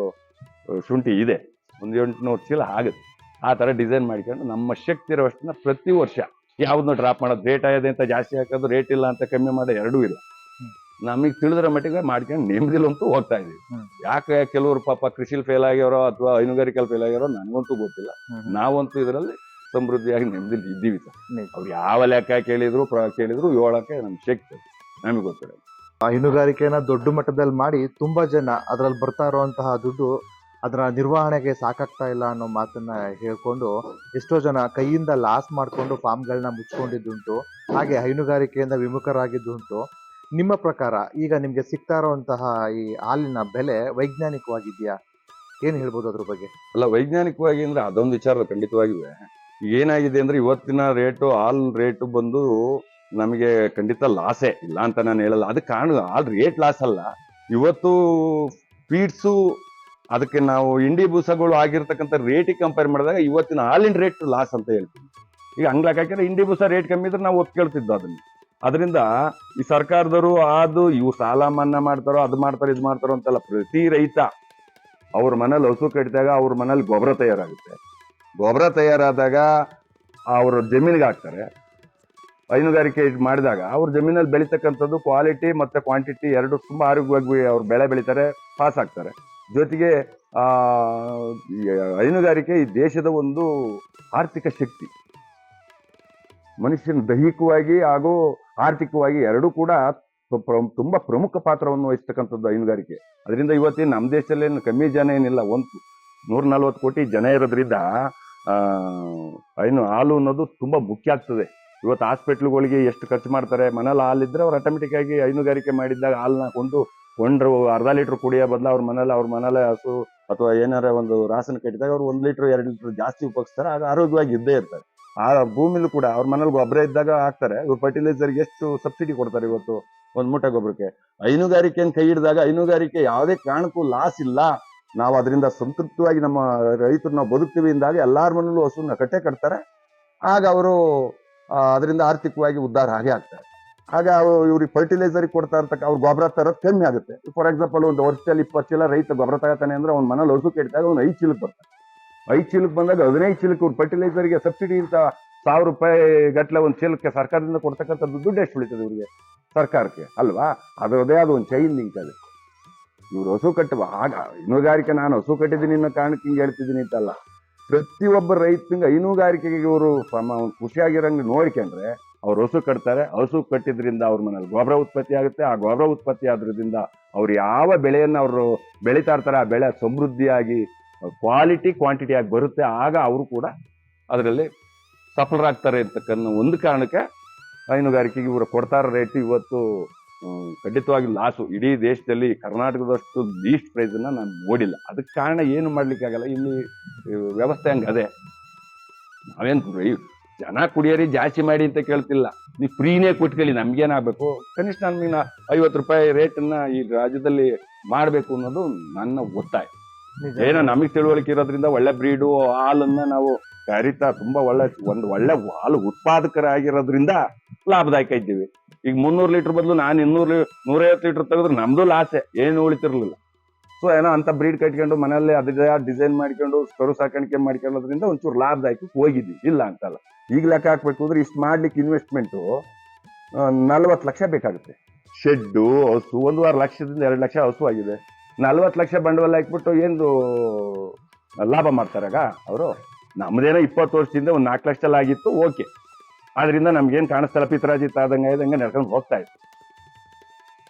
ಶುಂಠಿ ಇದೆ. ಒಂದು ಎಂಟುನೂರು ಚೀಲ ಆಗುತ್ತೆ. ಆ ಥರ ಡಿಸೈನ್ ಮಾಡ್ಕೊಂಡು ನಮ್ಮ ಶಕ್ತಿ ಇರೋವಷ್ಟನ್ನ ಪ್ರತಿ ವರ್ಷ ಯಾವ್ದನ್ನ ಡ್ರಾಪ್ ಮಾಡೋದು? ರೇಟ್ ಆಗಿದೆ ಅಂತ ಜಾಸ್ತಿ ಹಾಕೋದು ರೇಟ್ ಇಲ್ಲ ಅಂತ ಕಮ್ಮಿ ಮಾಡೋದು ಎರಡೂ ಇಲ್ಲ. ನಮಗೆ ತಿಳಿದ್ರ ಮಟ್ಟಿಗೆ ಮಾಡ್ಕೊಂಡು ನೆಮ್ಮದಿಲಂತೂ ಹೋಗ್ತಾ ಇದೀವಿ. ಯಾಕೆ ಕೆಲವರು ಪಾಪ ಕೃಷಿಲ್ ಫೇಲ್ ಆಗ್ಯಾರೋ ಅಥವಾ ಹೈನುಗಾರಿಕೆಯಲ್ಲಿ ಫೇಲ್ ಆಗ್ಯಾರೋ ನನಗಂತೂ ಗೊತ್ತಿಲ್ಲ. ನಾವಂತೂ ಇದರಲ್ಲಿ ಸಮೃದ್ಧಿಯಾಗಿ ನೆಮ್ಮದಿಲಿ ಇದ್ದೀವಿ ಸರ್. ಅವ್ರು ಯಾವ ಲೆಕ್ಕ ಕೇಳಿದ್ರು ಕೇಳಿದ್ರು ಹೇಳೋಕೆ ನಮ್ಗೆ ಶಕ್ತಿ ನಮಗೆ ಗೊತ್ತಿಲ್ಲ
ಆ ಹೈನುಗಾರಿಕೆನ ದೊಡ್ಡ ಮಟ್ಟದಲ್ಲಿ ಮಾಡಿ ತುಂಬಾ ಜನ ಅದರಲ್ಲಿ ಬರ್ತಾ ಇರುವಂತಹ ದುಡ್ಡು ಅದರ ನಿರ್ವಹಣೆಗೆ ಸಾಕಾಗ್ತಾ ಇಲ್ಲ ಅನ್ನೋ ಮಾತನ್ನ ಹೇಳ್ಕೊಂಡು ಎಷ್ಟೋ ಜನ ಕೈಯಿಂದ ಲಾಸ್ ಮಾಡಿಕೊಂಡು ಫಾರ್ಮ್ಗಳನ್ನ ಮುಚ್ಕೊಂಡಿದ್ದುಂಟು, ಹಾಗೆ ಹೈನುಗಾರಿಕೆಯಿಂದ ವಿಮುಖರಾಗಿದ್ದುಂಟು. ನಿಮ್ಮ ಪ್ರಕಾರ ಈಗ ನಿಮಗೆ ಸಿಗ್ತಾ ಇರುವಂತಹ ಈ ಹಾಲಿನ ಬೆಲೆ ವೈಜ್ಞಾನಿಕವಾಗಿದೆಯಾ? ಏನು ಹೇಳ್ಬೋದು ಅದ್ರ ಬಗ್ಗೆ?
ಅಲ್ಲ, ವೈಜ್ಞಾನಿಕವಾಗಿ ಅಂದ್ರೆ ಅದೊಂದು ವಿಚಾರ ಖಂಡಿತವಾಗಿವೆ. ಏನಾಗಿದೆ ಅಂದ್ರೆ ಇವತ್ತಿನ ರೇಟು, ಹಾಲ್ ರೇಟು ಬಂದು ನಮಗೆ ಖಂಡಿತ ಲಾಸೇ ಇಲ್ಲ ಅಂತ ನಾನು ಹೇಳಲ್ಲ. ಅದಕ್ಕೆ ಕಾರಣ, ಹಾಲ್ ರೇಟ್ ಲಾಸ್ ಅಲ್ಲ. ಇವತ್ತು ಫೀಡ್ಸು ಅದಕ್ಕೆ ನಾವು ಇಂಡಿ ಬೂಸಗಳು ಆಗಿರ್ತಕ್ಕಂಥ ರೇಟಿಗೆ ಕಂಪೇರ್ ಮಾಡಿದಾಗ ಇವತ್ತಿನ ಹಾಲಿನ ರೇಟ್ ಲಾಸ್ ಅಂತ ಹೇಳ್ತೀವಿ. ಈಗ ಅಂಗ್ಲಾಕ್ ಹಾಕಿದ್ರೆ ಇಂಡಿ ಬೂಸ ರೇಟ್ ಕಮ್ಮಿ ಇದ್ರೆ ನಾವು ಒತ್ತು ಕೇಳ್ತಿದ್ದೋ ಅದನ್ನ. ಅದರಿಂದ ಈ ಸರ್ಕಾರದವರು ಅದು ಇವು ಸಾಲ ಮನ್ನಾ ಮಾಡ್ತಾರೋ ಅದು ಮಾಡ್ತಾರೋ ಇದು ಮಾಡ್ತಾರೋ ಅಂತಲ್ಲ ಪ್ರತಿ ರೈತ ಅವ್ರ ಮನೇಲಿ ಹಸು ಕಟ್ಟಿದಾಗ ಅವ್ರ ಮನೇಲಿ ಗೊಬ್ಬರ ತಯಾರಾಗುತ್ತೆ. ಗೊಬ್ಬರ ತಯಾರಾದಾಗ ಅವರು ಜಮೀನಿಗೆ ಹಾಕ್ತಾರೆ. ಹೈನುಗಾರಿಕೆ ಮಾಡಿದಾಗ ಅವ್ರ ಜಮೀನಲ್ಲಿ ಬೆಳೀತಕ್ಕಂಥದ್ದು ಕ್ವಾಲಿಟಿ ಮತ್ತೆ ಕ್ವಾಂಟಿಟಿ ಎರಡು ತುಂಬಾ ಆರೋಗ್ಯವಾಗಿ ಅವ್ರು ಬೆಳೆ ಬೆಳೀತಾರೆ ಪಾಸ್ ಆಗ್ತಾರೆ. ಜೊತೆಗೆ ಹೈನುಗಾರಿಕೆ ಈ ದೇಶದ ಒಂದು ಆರ್ಥಿಕ ಶಕ್ತಿ. ಮನುಷ್ಯನ ದೈಹಿಕವಾಗಿ ಹಾಗೂ ಆರ್ಥಿಕವಾಗಿ ಎರಡೂ ಕೂಡ ತುಂಬ ಪ್ರ- ತುಂಬಾ ಪ್ರಮುಖ ಪಾತ್ರವನ್ನು ವಹಿಸ್ತಕ್ಕಂಥದ್ದು ಹೈನುಗಾರಿಕೆ. ಅದರಿಂದ ಇವತ್ತಿನ ನಮ್ಮ ದೇಶದಲ್ಲಿ ಏನು ಕಮ್ಮಿ ಜನ ಏನಿಲ್ಲ, ಒಂದು ನೂರ ನಲ್ವತ್ತು ಕೋಟಿ ಜನ ಇರೋದ್ರಿಂದ ಹೈನು, ಹಾಲು ಅನ್ನೋದು ತುಂಬ ಮುಖ್ಯ ಆಗ್ತದೆ. ಇವತ್ತು ಹಾಸ್ಪಿಟ್ಲ್ಗಳಿಗೆ ಎಷ್ಟು ಖರ್ಚು ಮಾಡ್ತಾರೆ ಮನೇಲಿ ಹಾಲಿದ್ರೆ ಅವ್ರು ಆಟೋಮೆಟಿಕ್ ಆಗಿ ಹೈನುಗಾರಿಕೆ ಮಾಡಿದ್ದಾಗ ಹಾಲನ್ನ ಕೊಂಡು ಕೊಂಡ್ರು ಅರ್ಧ ಲೀಟ್ರ್ ಕುಡಿಯೋ ಬದಲು ಅವ್ರ ಮನೇಲಿ ಅವ್ರ ಮನೇಲೆ ಹಸು ಅಥವಾ ಏನಾರ ಒಂದು ರಾಸನ ಕಟ್ಟಿದಾಗ ಅವ್ರು ಒಂದು ಲೀಟ್ರ್, ಎರಡು ಲೀಟ್ರ್ ಜಾಸ್ತಿ ಉಪಯೋಗಿಸ್ತಾರೆ. ಆಗ ಆರೋಗ್ಯವಾಗಿ ಇದ್ದೇ ಇರ್ತಾರೆ. ಆ ಭೂಮಿಲೂ ಕೂಡ ಅವ್ರ ಮನೇಲಿ ಗೊಬ್ಬರ ಇದ್ದಾಗ ಹಾಕ್ತಾರೆ. ಇವ್ರು ಫರ್ಟಿಲೈಸರ್ ಎಷ್ಟು ಸಬ್ಸಿಡಿ ಕೊಡ್ತಾರೆ ಇವತ್ತು ಒಂದು ಮೂಟೆ ಗೊಬ್ಬರಕ್ಕೆ ಹೈನುಗಾರಿಕೆಯನ್ನು ಕೈ ಹಿಡಿದಾಗ ಹೈನುಗಾರಿಕೆ ಯಾವುದೇ ಕಾರಣಕ್ಕೂ ಲಾಸ್ ಇಲ್ಲ. ನಾವು ಅದರಿಂದ ಸಂತೃಪ್ತವಾಗಿ ನಮ್ಮ ರೈತರು ನಾವು ಬದುಕ್ತೀವಿ ಇಂದಾಗ ಎಲ್ಲಾರ ಮನೇಲೂ ಹಸುನ ಕಟ್ಟೆ ಕಟ್ತಾರೆ. ಆಗ ಅವರು ಅದರಿಂದ ಆರ್ಥಿಕವಾಗಿ ಉದ್ಧಾರ ಹಾಗೆ ಆಗ್ತಾರೆ ಆಗ ಇವ್ರಿಗೆ ಫರ್ಟಿಲೈಸರ್ ಕೊಡ್ತಾ ಇರ್ತಕ್ಕ, ಅವ್ರ ಗೊಬ್ಬರ ತರೋದು ಕಮ್ಮಿ ಆಗುತ್ತೆ. ಫಾರ್ ಎಕ್ಸಾಂಪಲ್ ಒಂದು ವರ್ಷದಲ್ಲಿ ಇಪ್ಪತ್ತು ಚೀಲ ರೈತ ಗೊಬ್ಬರ ತಗೋತಾನೆ ಅಂದ್ರೆ ಅವ್ನ ಮನೇಲಿ ಹಸು ಕೆಟ್ಟಾಗ ಅವ್ನು ಐದು ಚೀಲಕ್ಕೆ ಬರ್ತಾನೆ. ಐದು ಚೀಲಕ್ಕೆ ಬಂದಾಗ ಹದಿನೈದು ಚೀಲಕ್ಕೆ ಅವ್ರು ಫರ್ಟಿಲೈಸರ್ಗೆ ಸಬ್ಸಿಡಿ ಅಂತ ಸಾವಿರ ರೂಪಾಯಿ ಗಟ್ಟಲೆ ಒಂದು ಚೀಲಕ್ಕೆ ಸರ್ಕಾರದಿಂದ ಕೊಡ್ತಕ್ಕಂಥದ್ದು ದುಡ್ಡು ಎಷ್ಟು ಉಳಿತದೆ ಇವ್ರಿಗೆ? ಸರ್ಕಾರಕ್ಕೆ, ಅಲ್ವಾ? ಅದರದೇ ಅದು ಒಂದು ಚೈನ್ ಲಿಂಕ್ ಅದು. ಇವ್ರು ಹಸು ಕಟ್ಟುವ ಆಗ ಹೈನುಗಾರಿಕೆ ನಾನು ಹಸು ಕಟ್ಟಿದ್ದೀನಿ ಅನ್ನೋ ಕಾರಣಕ್ಕೆ ಹಿಂಗೆ ಹೇಳ್ತಿದ್ದೀನಿ ಅಂತಲ್ಲ ಪ್ರತಿಯೊಬ್ಬ ರೈತಂಗೆ ಹೈನುಗಾರಿಕೆಗೆ ಇವರು ಖುಷಿಯಾಗಿರಂಗೆ ನೋಡ್ಕೊಂಡ್ರೆ ಅವ್ರು ಹಸು ಕಟ್ತಾರೆ, ಹಸು ಕಟ್ಟಿದ್ರಿಂದ ಅವ್ರ ಮನೇಲಿ ಗೊಬ್ಬರ ಉತ್ಪತ್ತಿ ಆಗುತ್ತೆ. ಆ ಗೊಬ್ಬರ ಉತ್ಪತ್ತಿ ಆದ್ರಿಂದ ಅವ್ರು ಯಾವ ಬೆಳೆಯನ್ನು ಅವರು ಬೆಳೀತಾ ಇರ್ತಾರೆ, ಆ ಬೆಳೆ ಸಮೃದ್ಧಿಯಾಗಿ ಕ್ವಾಲಿಟಿ ಕ್ವಾಂಟಿಟಿ ಆಗಿ ಬರುತ್ತೆ. ಆಗ ಅವರು ಕೂಡ ಅದರಲ್ಲಿ ಸಫಲರಾಗ್ತಾರೆ ಅಂತಕ್ಕನ್ನ ಒಂದು ಕಾರಣಕ್ಕೆ ಹೈನುಗಾರಿಕೆಗೆ ಇವರು ಕೊಡ್ತಾರ ರೇಟ್ ಇವತ್ತು ಖಂಡಿತವಾಗಿ ಲಾಸು ಇಡೀ ದೇಶದಲ್ಲಿ ಕರ್ನಾಟಕದಷ್ಟು ಲೀಸ್ಟ್ ಪ್ರೈಸನ್ನ ನಾನು ನೋಡಿಲ್ಲ. ಅದಕ್ಕೆ ಕಾರಣ ಏನು ಮಾಡ್ಲಿಕ್ಕಾಗಲ್ಲ? ಇಲ್ಲಿ ವ್ಯವಸ್ಥೆ ಹಂಗೆ ಅದೇ ನಾವೇನು ಜನ ಕುಡಿಯೋರಿ ಜಾಸ್ತಿ ಮಾಡಿ ಅಂತ ಕೇಳ್ತಿಲ್ಲ. ನೀವು ಫ್ರೀನೇ ಕೊಟ್ಕೊಳ್ಳಿ ನಮ್ಗೇನಾಗಬೇಕು ಕನಿಷ್ಠ ನಮಗೆ ಐವತ್ತು ರೂಪಾಯಿ ರೇಟನ್ನ ಈ ರಾಜ್ಯದಲ್ಲಿ ಮಾಡಬೇಕು ಅನ್ನೋದು ನನ್ನ ಒತ್ತಾಯ. ಏನೋ ನಮಗೆ ತಿಳುವಳಿಕೆ ಇರೋದ್ರಿಂದ ಒಳ್ಳೆ ಬ್ರೀಡು ಹಾಲನ್ನ ನಾವು ಕರಿತಾ ತುಂಬಾ ಒಳ್ಳೆ ಒಂದು ಒಳ್ಳೆ ಹಾಲು ಉತ್ಪಾದಕರಾಗಿರೋದ್ರಿಂದ ಲಾಭದಾಯಕ ಇದ್ದೀವಿ. ಈಗ ಮುನ್ನೂರು ಲೀಟರ್ ಬದಲು ನಾನು ಇನ್ನೂರು ನೂರೈವತ್ತು ಲೀಟರ್ ತೆಗೆದ್ರೆ ನಮ್ದು ಲಾಸೆ ಏನು ಉಳಿತಿರ್ಲಿಲ್ಲ. ಸೊ ಏನೋ ಅಂತ ಬ್ರೀಡ್ ಕಟ್ಕೊಂಡು ಮನೆಯಲ್ಲೇ ಅದೇ ಡಿಸೈನ್ ಮಾಡ್ಕೊಂಡು ಕರು ಸಾಕಾಣಿಕೆ ಮಾಡ್ಕೊಳ್ಳೋದ್ರಿಂದ ಒಂಚೂರು ಲಾಭದಾಯಕಕ್ಕೆ ಹೋಗಿದ್ವಿ ಇಲ್ಲ ಅಂತಲ್ಲ. ಈಗ ಲೆಕ್ಕ ಹಾಕ್ಬೇಕು ಅಂದ್ರೆ ಇಷ್ಟು ಮಾಡ್ಲಿಕ್ಕೆ ಇನ್ವೆಸ್ಟ್ಮೆಂಟು ನಲ್ವತ್ತು ಲಕ್ಷ ಬೇಕಾಗುತ್ತೆ. ಶೆಡ್ಡು, ಹಸು ವಾರ ಲಕ್ಷದಿಂದ ಎರಡು ಲಕ್ಷ ಹಸು ಆಗಿದೆ. ನಲ್ವತ್ತು ಲಕ್ಷ ಬಂಡವಾಳ ಹಾಕ್ಬಿಟ್ಟು ಏನು ಲಾಭ ಮಾಡ್ತಾರಾಗ ಅವರು? ನಮ್ದೇನೋ ಇಪ್ಪತ್ತು ವರ್ಷದಿಂದ ಒಂದು ನಾಲ್ಕು ಲಕ್ಷದಲ್ಲಿ ಆಗಿತ್ತು, ಓಕೆ. ಆದ್ರಿಂದ ನಮ್ಗೇನು ಕಾಣಿಸ್ತಲ್ಲ ಪಿತ್ರಾಜಿತ್ ಆದಂಗೆ ಇದಂಗೆ ನಡ್ಕೊಂಡು ಹೋಗ್ತಾ ಇತ್ತು.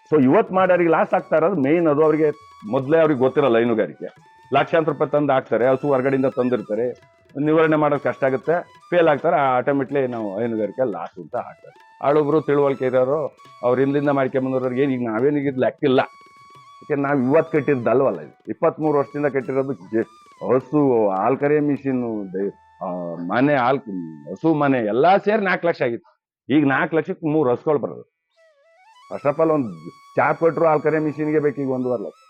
ಸೊ ಇವತ್ತು ಮಾಡೋರಿಗೆ ಲಾಸ್ ಆಗ್ತಾ ಇರೋದು ಮೇನ್ ಅದು ಅವರಿಗೆ ಮೊದಲೇ ಅವ್ರಿಗೆ ಗೊತ್ತಿರಲ್ಲ ಹೈನುಗಾರಿಕೆ ಲಕ್ಷಾಂತರ ರೂಪಾಯಿ ತಂದು ಹಾಕ್ತಾರೆ, ಹಸು ಹೊರಗಡೆಯಿಂದ ತಂದಿರ್ತಾರೆ. ನಿವಾರಣೆ ಮಾಡೋದು ಕಷ್ಟ ಆಗುತ್ತೆ ಫೇಲ್ ಆಗ್ತಾರೆ ಆಟೋಮೆಟ್ಲಿ ನಾವು ಹೈನುಗಾರಿಕೆ ಲಾಸ್ ಅಂತ ಹಾಕ್ತಾರೆ. ಆಳೊಬ್ರು ತಿಳುವಳಿಕೆ ಇರೋರು, ಅವ್ರ ಹಿಂದಿಂದ ಮಾಡ್ಕೊಂಬಂದವ್ರಿಗೆ ಏನು ಈಗ ನಾವೇನಿಗೆ ಲೆಕ್ಕಿಲ್ಲ ಯಾಕೆ ನಾವು ಇವತ್ತು ಕಟ್ಟಿದ್ದಲ್ವಲ್ಲ ಇದು? ಇಪ್ಪತ್ಮೂರು ವರ್ಷದಿಂದ ಕಟ್ಟಿರೋದು ಹಸು ಹಾಲ್ ಕರೆ ಮಿಷಿನ್ನು ಮನೆ, ಹಾಲು, ಹಸು ಮನೆ ಎಲ್ಲ ಸೇರಿ ನಾಲ್ಕು ಲಕ್ಷ ಆಗಿತ್ತು. ಈಗ ನಾಲ್ಕು ಲಕ್ಷಕ್ಕೆ ಮೂರು ಹಸುಗಳು ಬರೋದು. ಫಸ್ಟ್ ಆಫ್ ಆಲ್ ಒಂದು ಚಾ ಕೊಟ್ಟರು ಆಲ್ಕರೆ ಕರೆ ಮಿಷಿನ್ಗೆ ಬೇಕೀಗ ಈಗ ಒಂದೂವರೆ ಲಕ್ಷ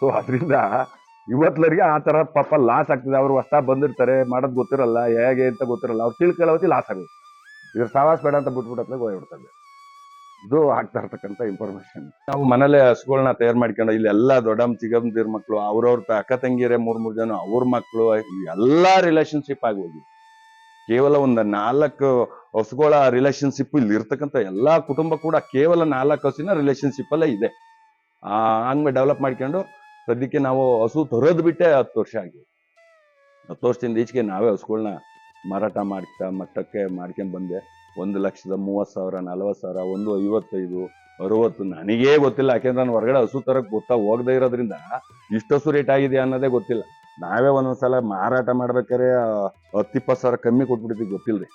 ಸೊ ಅದರಿಂದ ಇವತ್ತಲರಿಗೆ ಆ ಥರ ಪಾಪ ಲಾಸ್ ಆಗ್ತದೆ. ಅವ್ರು ಹೊಸ ಬಂದಿರ್ತಾರೆ ಮಾಡೋದು ಗೊತ್ತಿರಲ್ಲ ಹೇಗೆ ಅಂತ ಗೊತ್ತಿರಲ್ಲ. ಅವ್ರು ತಿಳ್ಕೊಳ್ಳೋತಿ ಲಾಸ್ ಆಗುತ್ತೆ. ಇವ್ರು ಸಾವಾಸ ಬೇಡ ಅಂತ ಬಿಟ್ಬಿಟ್ಟತ್ಲೆ ಹೋಗ್ಬಿಡ್ತಾರೆ ಇದು ಆಗ್ತಾ ಇರ್ತಕ್ಕಂಥ ಇನ್ಫಾರ್ಮೇಶನ್ ನಾವು ಮನೇಲೆ ಹಸುಗಳನ್ನ ತಯಾರು ಮಾಡ್ಕೊಂಡು ಇಲ್ಲಿ ಎಲ್ಲ ದೊಡ್ಡಮ್ಮ ತಿರ್ ಮಕ್ಕಳು ಅವ್ರವ್ರ ಅಕ್ಕ ತಂಗಿಯರೇ ಮೂರ್ ಮೂರು ಜನ ಅವ್ರ ಮಕ್ಕಳು ಎಲ್ಲ ರಿಲೇಶನ್ಶಿಪ್ ಆಗಿ ಹೋಗಿ ಕೇವಲ ಒಂದು ನಾಲ್ಕು ಹಸುಗಳ ರಿಲೇಶನ್ಶಿಪ್ ಇಲ್ಲಿ ಇರ್ತಕ್ಕಂಥ ಎಲ್ಲಾ ಕುಟುಂಬ ಕೂಡ ಕೇವಲ ನಾಲ್ಕು ಹಸುವಿನ ರಿಲೇಶನ್ಶಿಪ್ ಅಲ್ಲೇ ಇದೆ. ಆ, ಹಂಗೆ ಡೆವಲಪ್ ಮಾಡ್ಕೊಂಡು ಸದ್ಯಕ್ಕೆ ನಾವು ಹಸು ತೊರೆದು ಬಿಟ್ಟೆ ಹತ್ತು ವರ್ಷ ಆಗಿದೆ. ಹತ್ತು ವರ್ಷದಿಂದ ಈಚೆಗೆ ನಾವೇ ಹಸುಗಳನ್ನ ಮಾರಾಟ ಮಾಡ್ತಾ ಮಟ್ಟಕ್ಕೆ ಮಾಡ್ಕೊಂಡ್ ಬಂದೆ. ಒಂದು ಲಕ್ಷದ ಮೂವತ್ತು ಸಾವಿರ, ನಲವತ್ತು ಸಾವಿರ, ಒಂದು ಐವತ್ತೈದು, ಅರವತ್ತು ನನಗೇ ಗೊತ್ತಿಲ್ಲ. ಯಾಕೆಂದ್ರೆ ನಾನು ಹೊರಗಡೆ ಹಸು ತರಕ್ಕೆ ಗೊತ್ತಾ ಹೋಗದೆ ಇರೋದ್ರಿಂದ ಇಷ್ಟು ಹಸು ರೇಟ್ ಆಗಿದೆ ಅನ್ನೋದೇ ಗೊತ್ತಿಲ್ಲ. ನಾವೇ ಒಂದೊಂದ್ಸಲ ಮಾರಾಟ ಮಾಡ್ಬೇಕಾದ್ರೆ ಹತ್ತಿಪ್ಪತ್ತು ಸಾವಿರ ಕಮ್ಮಿ ಕೊಟ್ಬಿಡ್ತೀವಿ ಗೊತ್ತಿಲ್ಲರಿ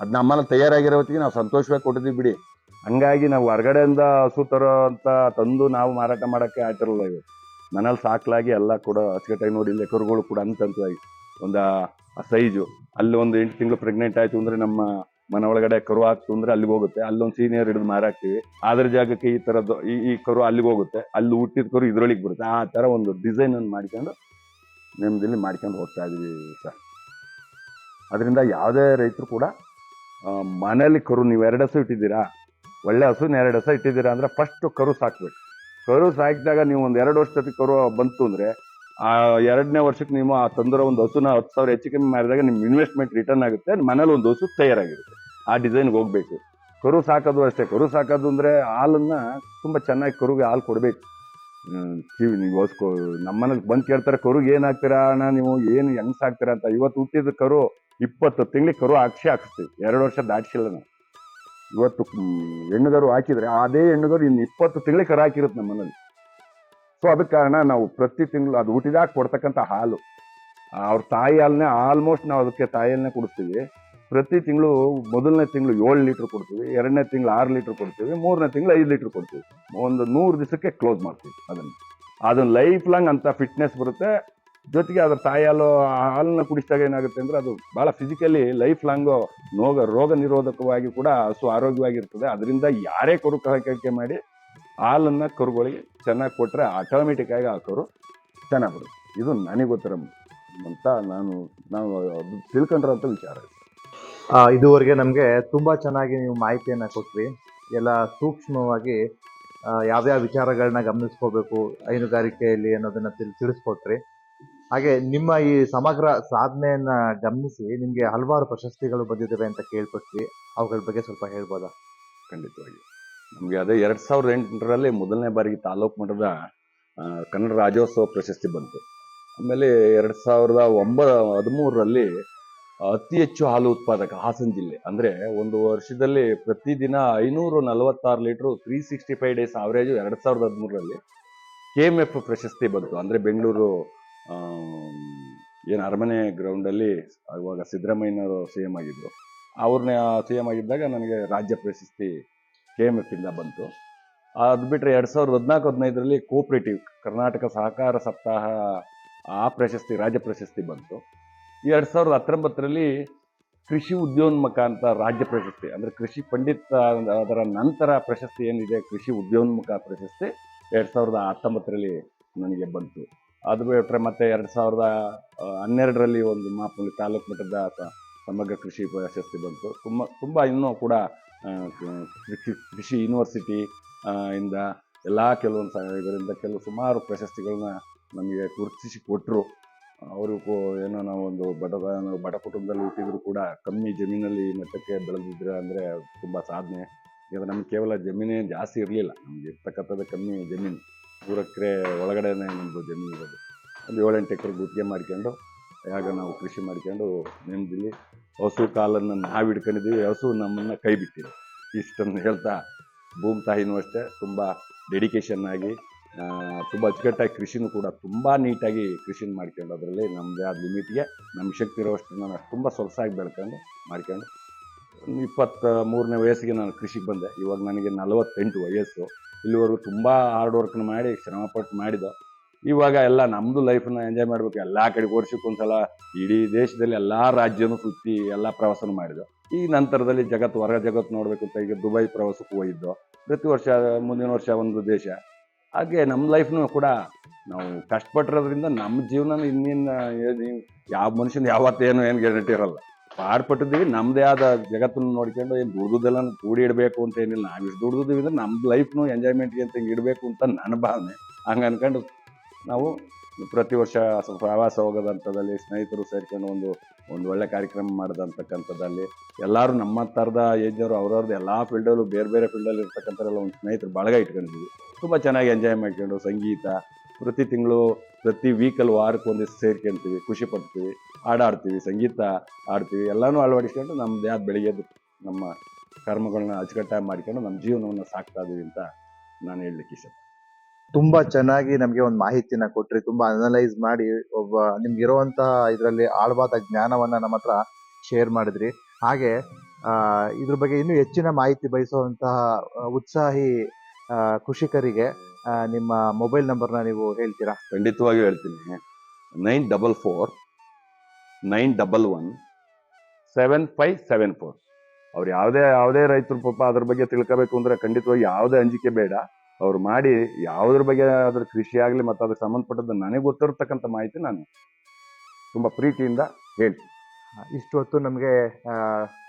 ಅದು ನಮ್ಮನ್ನ ತಯಾರಾಗಿರೋ ಹೊತ್ತಿಗೆ ನಾವು ಸಂತೋಷವಾಗಿ ಕೊಟ್ಟಿದ್ದೀವಿ ಬಿಡಿ. ಹಂಗಾಗಿ ನಾವು ಹೊರಗಡೆಯಿಂದ ಹಸು ತರೋ ಅಂತ ತಂದು ನಾವು ಮಾರಾಟ ಮಾಡೋಕ್ಕೆ ಆಗ್ತಿರಲ್ಲ ಇವತ್ತು ಮನೇಲಿ ಸಾಕಲಾಗಿ ಎಲ್ಲ ಕೂಡ ಅಚ್ಚುಕಟ್ಟಾಗಿ ನೋಡಿ, ಇಲ್ಲೇ ಕರುಗಳು ಕೂಡ ಹಂತಂತವಾಗಿ ಒಂದು ಸೈಜು. ಅಲ್ಲಿ ಒಂದು ಎಂಟು ತಿಂಗಳು ಪ್ರೆಗ್ನೆಂಟ್ ಆಯಿತು ಅಂದರೆ ನಮ್ಮ ಮನೆ ಒಳಗಡೆ ಕರು ಹಾಕ್ತು ಅಂದರೆ ಅಲ್ಲಿಗೆ ಹೋಗುತ್ತೆ. ಅಲ್ಲೊಂದು ಸೀನಿಯರ್ ಹಿಡಿದು ಮಾರಾಕ್ತೀವಿ. ಅದ್ರ ಜಾಗಕ್ಕೆ ಈ ಥರದ್ದು ಈ ಈ ಕರು ಅಲ್ಲಿಗೆ ಹೋಗುತ್ತೆ. ಅಲ್ಲಿ ಹುಟ್ಟಿದ ಕರು ಇದ್ರೊಳಗೆ ಬರುತ್ತೆ. ಆ ಥರ ಒಂದು ಡಿಸೈನನ್ನು ಮಾಡ್ಕೊಂಡು ನೆಮ್ಮದಿಲಿ ಮಾಡ್ಕೊಂಡು ಹೋಗ್ತಾ ಇದ್ದೀವಿ ಸರ್. ಅದರಿಂದ ಯಾವುದೇ ರೈತರು ಕೂಡ ಮನೇಲಿ ಕರು, ನೀವು ಎರಡು ಹಸು ಇಟ್ಟಿದ್ದೀರಾ? ಒಳ್ಳೆ ಹಸು ಎರಡು ಹಸು ಇಟ್ಟಿದ್ದೀರಾ ಅಂದ್ರೆ ಫಸ್ಟ್ ಕರು ಸಾಕ್ಬೇಕು. ಕರು ಸಾಕಿದಾಗ ನೀವು ಒಂದು ಎರಡು ವರ್ಷದ ಕರು ಬಂತು ಅಂದರೆ, ಆ, ಎರಡನೇ ವರ್ಷಕ್ಕೆ ನೀವು ಆ ತಂದಿರೋ ಒಂದು ಹಸುನ ಹತ್ತು ಸಾವಿರ ಹೆಚ್ಚು ಕಮ್ಮಿ ಮಾಡಿದಾಗ ನಿಮ್ಮ ಇನ್ವೆಸ್ಟ್ಮೆಂಟ್ ರಿಟರ್ನ್ ಆಗುತ್ತೆ, ಮನೇಲಿ ಒಂದು ಹಸು ತಯಾರಾಗಿರುತ್ತೆ. ಆ ಡಿಸೈನ್ಗೆ ಹೋಗ್ಬೇಕು. ಕರು ಸಾಕೋದು ಅಷ್ಟೇ. ಕರು ಸಾಕೋದು ಅಂದರೆ ಹಾಲನ್ನು ತುಂಬ ಚೆನ್ನಾಗಿ ಕರುಗೆ ಹಾಲು ಕೊಡ್ಬೇಕು. ಕಿವಿ ನೀವು ನಮ್ಮನೆಗೆ ಬಂದು ಕೇಳ್ತಾರೆ ಕರುಗೆ ಏನ್ ಹಾಕ್ತೀರಾ ಅಣ್ಣ ನೀವು? ಏನು ಹೆಂಗ್ ಸಾಕ್ತೀರಾ ಅಂತ? ಇವತ್ತು ಹುಟ್ಟಿದ ಕರು, ಇಪ್ಪತ್ತು ತಿಂಗಳಿಗೆ ಕರು ಹಾಕ್ಸಿ ಹಾಕಿಸ್ತೀವಿ. ಎರಡು ವರ್ಷ ದಾಟಿಸಿಲ್ಲ ನಾವು. ಇವತ್ತು ಹೆಣ್ಣುಗರು ಹಾಕಿದ್ರೆ, ಅದೇ ಹೆಣ್ಣುಗರು ಇನ್ನು ಇಪ್ಪತ್ತು ತಿಂಗಳಿಗೆ ಕರು ಹಾಕಿರುತ್ತೆ ನಮ್ಮ ಮನೇಲಿ ಸೊ ಅದಕ್ಕೆ ಕಾರಣ ನಾವು ಪ್ರತಿ ತಿಂಗಳು ಅದು ಹುಟ್ಟಿದಾಗ ಕೊಡ್ತಕ್ಕಂಥ ಹಾಲು. ಅವ್ರ ತಾಯಿ ಹಾಲನ್ನೇ ಆಲ್ಮೋಸ್ಟ್ ನಾವು ಅದಕ್ಕೆ ತಾಯಿಯಲ್ಲೇ ಕುಡಿಸ್ತೀವಿ. ಪ್ರತಿ ತಿಂಗಳು ಮೊದಲನೇ ತಿಂಗಳು ಏಳು ಲೀಟ್ರ್ ಕೊಡ್ತೀವಿ, ಎರಡನೇ ತಿಂಗಳು ಆರು ಲೀಟ್ರ್ ಕೊಡ್ತೀವಿ, ಮೂರನೇ ತಿಂಗಳು ಐದು ಲೀಟ್ರ್ ಕೊಡ್ತೀವಿ. ಒಂದು ನೂರು ದಿವಸಕ್ಕೆ ಕ್ಲೋಸ್ ಮಾಡ್ತೀವಿ ಅದನ್ನು. ಅದನ್ನು ಲೈಫ್ ಲಾಂಗ್ ಅಂತ ಫಿಟ್ನೆಸ್ ಬರುತ್ತೆ. ಜೊತೆಗೆ ಅದ್ರ ತಾಯಿ ಹಾಲು, ಹಾಲನ್ನ ಕುಡಿಸಿದಾಗ ಏನಾಗುತ್ತೆ ಅಂದ್ರೆ ಅದು ಬಹಳ ಫಿಸಿಕಲಿ ಲೈಫ್ ಲಾಂಗ್ ನೋಗ, ರೋಗ ನಿರೋಧಕವಾಗಿ ಕೂಡ ಹಸು ಆರೋಗ್ಯವಾಗಿರ್ತದೆ. ಅದರಿಂದ ಯಾರೇ ಕರು ಕೈಕೆ ಮಾಡಿ ಹಾಲನ್ನು ಕರುಗಳಿಗೆ ಚೆನ್ನಾಗಿ ಕೊಟ್ಟರೆ ಆಟೋಮೆಟಿಕ್ಕಾಗಿ ಆ ಕರು ಚೆನ್ನಾಗಿ ಬರುತ್ತೆ. ಇದು ನನಗೆ ಗೊತ್ತಿರೋ ಅಂತ ನಾನು, ನಾವು ತಿಳ್ಕೊಂಡಿರೋಂಥ ವಿಚಾರ.
ಇದುವರೆಗೆ ನಮಗೆ ತುಂಬ ಚೆನ್ನಾಗಿ ನೀವು ಮಾಹಿತಿಯನ್ನು ಕೊಟ್ರಿ. ಎಲ್ಲ ಸೂಕ್ಷ್ಮವಾಗಿ ಯಾವ್ಯಾವ ವಿಚಾರಗಳನ್ನ ಗಮನಿಸ್ಕೋಬೇಕು, ಹೈನುಗಾರಿಕೆಯಲ್ಲಿ ಅನ್ನೋದನ್ನ ತಿಳಿ, ತಿಳಿಸ್ಕೊಟ್ರಿ. ಹಾಗೆ ನಿಮ್ಮ ಈ ಸಮಗ್ರ ಸಾಧನೆಯನ್ನ ಗಮನಿಸಿ, ನಿಮಗೆ ಹಲವಾರು ಪ್ರಶಸ್ತಿಗಳು ಬಂದಿದ್ದಾವೆ ಅಂತ ಕೇಳ್ಪಟ್ವಿ ಅವುಗಳ ಬಗ್ಗೆ ಸ್ವಲ್ಪ ಹೇಳ್ಬೋದಾ?
ಖಂಡಿತವಾಗಿ. ನಮಗೆ ಅದೇ ಎರಡ್ ಸಾವಿರದ ಎಂಟರಲ್ಲಿ ಮೊದಲನೇ ಬಾರಿಗೆ ತಾಲೂಕು ಮಟ್ಟದ ಕನ್ನಡ ರಾಜ್ಯೋತ್ಸವ ಪ್ರಶಸ್ತಿ ಬಂತು. ಆಮೇಲೆ ಎರಡ್ ಸಾವಿರದ ಒಂಬ, ಹದಿಮೂರರಲ್ಲಿ ಅತಿ ಹೆಚ್ಚು ಹಾಲು ಉತ್ಪಾದಕ ಹಾಸನ ಜಿಲ್ಲೆ. ಅಂದ್ರೆ ಒಂದು ವರ್ಷದಲ್ಲಿ ಪ್ರತಿದಿನ ಐನೂರು ನಲವತ್ತಾರು litre three sixty five days average ಎರಡ್ ಸಾವಿರದ ಹದಿಮೂರರಲ್ಲಿ ಕೆ ಎಂ ಎಫ್ ಪ್ರಶಸ್ತಿ ಬಂತು. ಅಂದ್ರೆ ಬೆಂಗಳೂರು ಏನು ಅರಮನೆ ಗ್ರೌಂಡಲ್ಲಿ ಇವಾಗ ಸಿದ್ದರಾಮಯ್ಯನವರು ಸಿ ಎಂ ಆಗಿದ್ರು. ಅವ್ರನ್ನ ಸಿ ಎಂ ಆಗಿದ್ದಾಗ ನನಗೆ ರಾಜ್ಯ ಪ್ರಶಸ್ತಿ ಕೆ ಎಂ ಎಫ್ ಇಂದ ಬಂತು. ಅದು ಬಿಟ್ಟರೆ ಎರಡು ಸಾವಿರದ ಹದಿನಾಲ್ಕು, ಹದಿನೈದರಲ್ಲಿ ಕೋಆಪರೇಟಿವ್ ಕರ್ನಾಟಕ ಸಹಕಾರ ಸಪ್ತಾಹ ಆ ಪ್ರಶಸ್ತಿ, ರಾಜ್ಯ ಪ್ರಶಸ್ತಿ ಬಂತು. ಎರಡು ಸಾವಿರದ ಹತ್ತೊಂಬತ್ತರಲ್ಲಿ ಕೃಷಿ ಉದ್ಯೋನ್ಮುಖ ಅಂತ ರಾಜ್ಯ ಪ್ರಶಸ್ತಿ, ಅಂದರೆ ಕೃಷಿ ಪಂಡಿತ್ ಅದರ ನಂತರ ಪ್ರಶಸ್ತಿ ಏನಿದೆ, ಕೃಷಿ ಉದ್ಯೋನ್ಮುಖ ಪ್ರಶಸ್ತಿ ಎರಡು ಸಾವಿರದ ಹತ್ತೊಂಬತ್ತರಲ್ಲಿ ನನಗೆ ಬಂತು. ಅದು ಬಿಟ್ಟರೆ ಮತ್ತೆ ಎರಡು ಸಾವಿರದ ಹನ್ನೆರಡರಲ್ಲಿ ಒಂದು ಮಾಪುಲಿ ತಾಲೂಕು ಮಟ್ಟದ ಸಮಗ್ರ ಕೃಷಿ ಪ್ರಶಸ್ತಿ ಬಂತು. ತುಂಬ ತುಂಬ ಇನ್ನೂ ಕೂಡ ಕೃಷಿ ಕೃಷಿ ಯೂನಿವರ್ಸಿಟಿ ಇಂದ ಎಲ್ಲ ಕೆಲವೊಂದು ಇದರಿಂದ ಕೆಲವು ಸುಮಾರು ಪ್ರಶಸ್ತಿಗಳನ್ನ ನಮಗೆ ಗುರುತಿಸಿ ಕೊಟ್ಟರು ಅವ್ರಿಗೂ ಏನೋ ನಾವು ಒಂದು ಬಡ ಬಡ ಕುಟುಂಬದಲ್ಲಿ ಹುಟ್ಟಿದ್ರು ಕೂಡ ಕಮ್ಮಿ ಜಮೀನಲ್ಲಿ ಮಟ್ಟಕ್ಕೆ ಬೆಳೆದಿದ್ರೆ ಅಂದರೆ ತುಂಬ ಸಾಧನೆ. ಈಗ ನಮ್ಗೆ ಕೇವಲ ಜಮೀನೇ ಜಾಸ್ತಿ ಇರಲಿಲ್ಲ. ನಮ್ಗೆ ಇರ್ತಕ್ಕಂಥದ್ದು ಕಮ್ಮಿ ಜಮೀನು. ಮೂರು ಎಕರೆ ಒಳಗಡೆನೇ ನಮ್ಮದು ಜಮೀನು ಇರೋದು. ಒಂದು ಏಳೆಂಟು ಎಕರೆ ಗುತ್ತಿಗೆ ಮಾಡ್ಕೊಂಡು ಯಾಗ ನಾವು ಕೃಷಿ ಮಾಡ್ಕೊಂಡು ನೆಮ್ಮದಿಲಿ ಹಸು ಕಾಲನ್ನು ನಾವು ಹಿಡ್ಕೊಂಡಿದ್ದೀವಿ. ಹಸು ನಮ್ಮನ್ನು ಕೈ ಬಿಟ್ಟಿದೆ. ಇಷ್ಟನ್ನು ಹೇಳ್ತಾ ಭೂಮಿ ತಾಯಿನೂ ಅಷ್ಟೇ ತುಂಬ ಡೆಡಿಕೇಶನ್ ಆಗಿ ತುಂಬ ಅಚ್ಚುಕಟ್ಟಾಗಿ ಕೃಷಿನೂ ಕೂಡ ತುಂಬ ನೀಟಾಗಿ ಕೃಷಿನ ಮಾಡ್ಕೊಂಡು ಅದರಲ್ಲಿ ನಮ್ಮದೇ ಆದ ಲಿಮಿಟ್ಗೆ ನಮ್ಮ ಶಕ್ತಿ ಇರೋಷ್ಟು ನಾನು ತುಂಬ ಸೊಗಸಾಗಿ ಬೆಳ್ಕೊಂಡು ಮಾಡ್ಕೊಂಡು ಇಪ್ಪತ್ತ ಮೂರನೇ ವಯಸ್ಸಿಗೆ ನಾನು ಕೃಷಿಗೆ ಬಂದೆ. ಇವಾಗ ನನಗೆ ನಲವತ್ತೆಂಟು ವಯಸ್ಸು. ಇಲ್ಲಿವರೆಗೂ ತುಂಬ ಹಾರ್ಡ್ ವರ್ಕ್ನ ಮಾಡಿ ಶ್ರಮಪಟ್ಟು ಮಾಡಿದ್ದು. ಇವಾಗ ಎಲ್ಲ ನಮ್ಮದು ಲೈಫನ್ನ ಎಂಜಾಯ್ ಮಾಡಬೇಕು. ಎಲ್ಲ ಕಡೆ ವರ್ಷಕ್ಕೊಂದ್ಸಲ ಇಡೀ ದೇಶದಲ್ಲಿ ಎಲ್ಲ ರಾಜ್ಯನೂ ಸುತ್ತಿ ಎಲ್ಲ ಪ್ರವಾಸನೂ ಮಾಡಿದ್ದು. ಈ ನಂತರದಲ್ಲಿ ಜಗತ್ತು ಹೊರ ಜಗತ್ತು ನೋಡಬೇಕು ಅಂತ ಈಗ ದುಬೈ ಪ್ರವಾಸಕ್ಕೆ ಹೋಗಿದ್ದು. ಪ್ರತಿ ವರ್ಷ, ಮುಂದಿನ ವರ್ಷ ಒಂದು ದೇಶ. ಹಾಗೆ ನಮ್ಮ ಲೈಫ್ನು ಕೂಡ ನಾವು ಕಷ್ಟಪಟ್ಟಿರೋದ್ರಿಂದ ನಮ್ಮ ಜೀವನ ಇನ್ನೇನು ಯಾವ ಮನುಷ್ಯನ ಯಾವತ್ತೇನು ಏನು ಗ್ಯಾರಂಟಿ ಇರಲ್ಲ. ಪಾಡ್ಪಟ್ಟಿದ್ವಿ ನಮ್ಮದೇ ಆದ ಜಗತ್ತನ್ನು ನೋಡ್ಕೊಂಡು ಏನು ದುಡ್ದುದೆಲ್ಲ ಕೂಡಿ ಇಡಬೇಕು ಅಂತ ಏನಿಲ್ಲ. ನಾವು ಇಷ್ಟು ದುಡ್ದಿದ್ದೀವಿ ಅಂದ್ರೆ ನಮ್ಮ ಲೈಫ್ನು ಎಂಜಾಯ್ಮೆಂಟ್ಗೆ ಅಂತ ಹಿಂಗೆ ಇಡಬೇಕು ಅಂತ ನನ್ನ ಭಾವನೆ. ಹಂಗೆ ಅನ್ಕೊಂಡು ನಾವು ಪ್ರತಿ ವರ್ಷ ಪ್ರವಾಸ ಹೋಗೋದಂಥದ್ದಲ್ಲಿ ಸ್ನೇಹಿತರು ಸೇರ್ಕೊಂಡು ಒಂದು ಒಂದು ಒಳ್ಳೆ ಕಾರ್ಯಕ್ರಮ ಮಾಡೋದಂತಕ್ಕಂಥದ್ದಲ್ಲಿ ಎಲ್ಲರೂ ನಮ್ಮ ಥರದ ಏಜ್ನವರು ಅವ್ರವ್ರದ್ದು ಎಲ್ಲ ಫೀಲ್ಡಲ್ಲೂ ಬೇರೆ ಬೇರೆ ಫೀಲ್ಡಲ್ಲಿ ಇರ್ತಕ್ಕಂಥದ್ದೆಲ್ಲ ಒಂದು ಸ್ನೇಹಿತರು ಬಳಗ ಇಟ್ಕೊಂಡಿದ್ವಿ. ತುಂಬ ಚೆನ್ನಾಗಿ ಎಂಜಾಯ್ ಮಾಡ್ಕೊಂಡು ಸಂಗೀತ, ಪ್ರತಿ ತಿಂಗಳು ಪ್ರತಿ ವೀಕಲ್ಲಿ ವಾರಕ್ಕೆ ಒಂದಿವ್ಸ ಸೇರ್ಕೊಂತೀವಿ, ಖುಷಿ ಪಡ್ತೀವಿ, ಹಾಡಾಡ್ತೀವಿ, ಸಂಗೀತ ಆಡ್ತೀವಿ ಎಲ್ಲನೂ ಅಳವಡಿಸ್ಕೊಂಡು ನಮ್ದು ಯಾವ್ದು ಬೆಳಿಗ್ಗೆದ್ದು ನಮ್ಮ ಕರ್ಮಗಳನ್ನ ಅಚ್ಚುಕಟ್ಟಾಗಿ ಮಾಡ್ಕೊಂಡು ನಮ್ಮ ಜೀವನವನ್ನು ಸಾಕ್ತಾ ಇದೀವಿ ಅಂತ ನಾನು ಹೇಳಲಿಕ್ಕೆ ಇಷ್ಟ
ತುಂಬಾ ಚೆನ್ನಾಗಿ ನಮಗೆ ಒಂದು ಮಾಹಿತಿನ ಕೊಟ್ರಿ, ತುಂಬಾ ಅನಲೈಸ್ ಮಾಡಿ ಒಬ್ಬ ನಿಮ್ಗೆ ಇರುವಂತ ಇದರಲ್ಲಿ ಆಳವಾದ ಜ್ಞಾನವನ್ನ ನಮ್ಮ ಹತ್ರ ಶೇರ್ ಮಾಡಿದ್ರಿ. ಹಾಗೆ ಇದ್ರ ಬಗ್ಗೆ ಇನ್ನೂ ಹೆಚ್ಚಿನ ಮಾಹಿತಿ ಬಯಸುವಂತಹ ಉತ್ಸಾಹಿ ಕೃಷಿಕರಿಗೆ ನಿಮ್ಮ ಮೊಬೈಲ್ ನಂಬರ್ನ ನೀವು ಹೇಳ್ತೀರಾ?
ಖಂಡಿತವಾಗಿ ಹೇಳ್ತೀನಿ. Nine double four, nine double one, seven five seven four. ಅವ್ರು ಯಾವುದೇ ಯಾವುದೇ ರೈತರು ಪಾಪ ಅದ್ರ ಬಗ್ಗೆ ತಿಳ್ಕೋಬೇಕು ಅಂದ್ರೆ ಖಂಡಿತವಾಗಿ ಯಾವುದೇ ಅಂಜಿಕೆ ಬೇಡ. ಅವ್ರು ಮಾಡಿ ಯಾವುದ್ರ ಬಗ್ಗೆ ಅದ್ರ ಕೃಷಿ ಆಗಲಿ ಮತ್ತು ಅದಕ್ಕೆ ಸಂಬಂಧಪಟ್ಟದ್ದು ನನಗೆ ಗೊತ್ತಿರತಕ್ಕಂತ ಮಾಹಿತಿ ನಾನು ತುಂಬ ಪ್ರೀತಿಯಿಂದ ಹೇಳ್ತೀನಿ.
ಇಷ್ಟು ಹೊತ್ತು ನಮಗೆ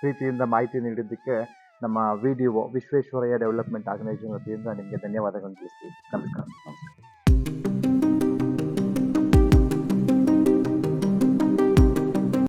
ಪ್ರೀತಿಯಿಂದ ಮಾಹಿತಿ ನೀಡಿದ್ದಕ್ಕೆ ನಮ್ಮ V D O Visvesvaraya development organisation ವತಿಯಿಂದ ನಿಮಗೆ ಧನ್ಯವಾದಗಳನ್ನು ತಿಳಿಸ್ತೀವಿ. ನಮಸ್ಕಾರ.
ನಮಸ್ಕಾರ.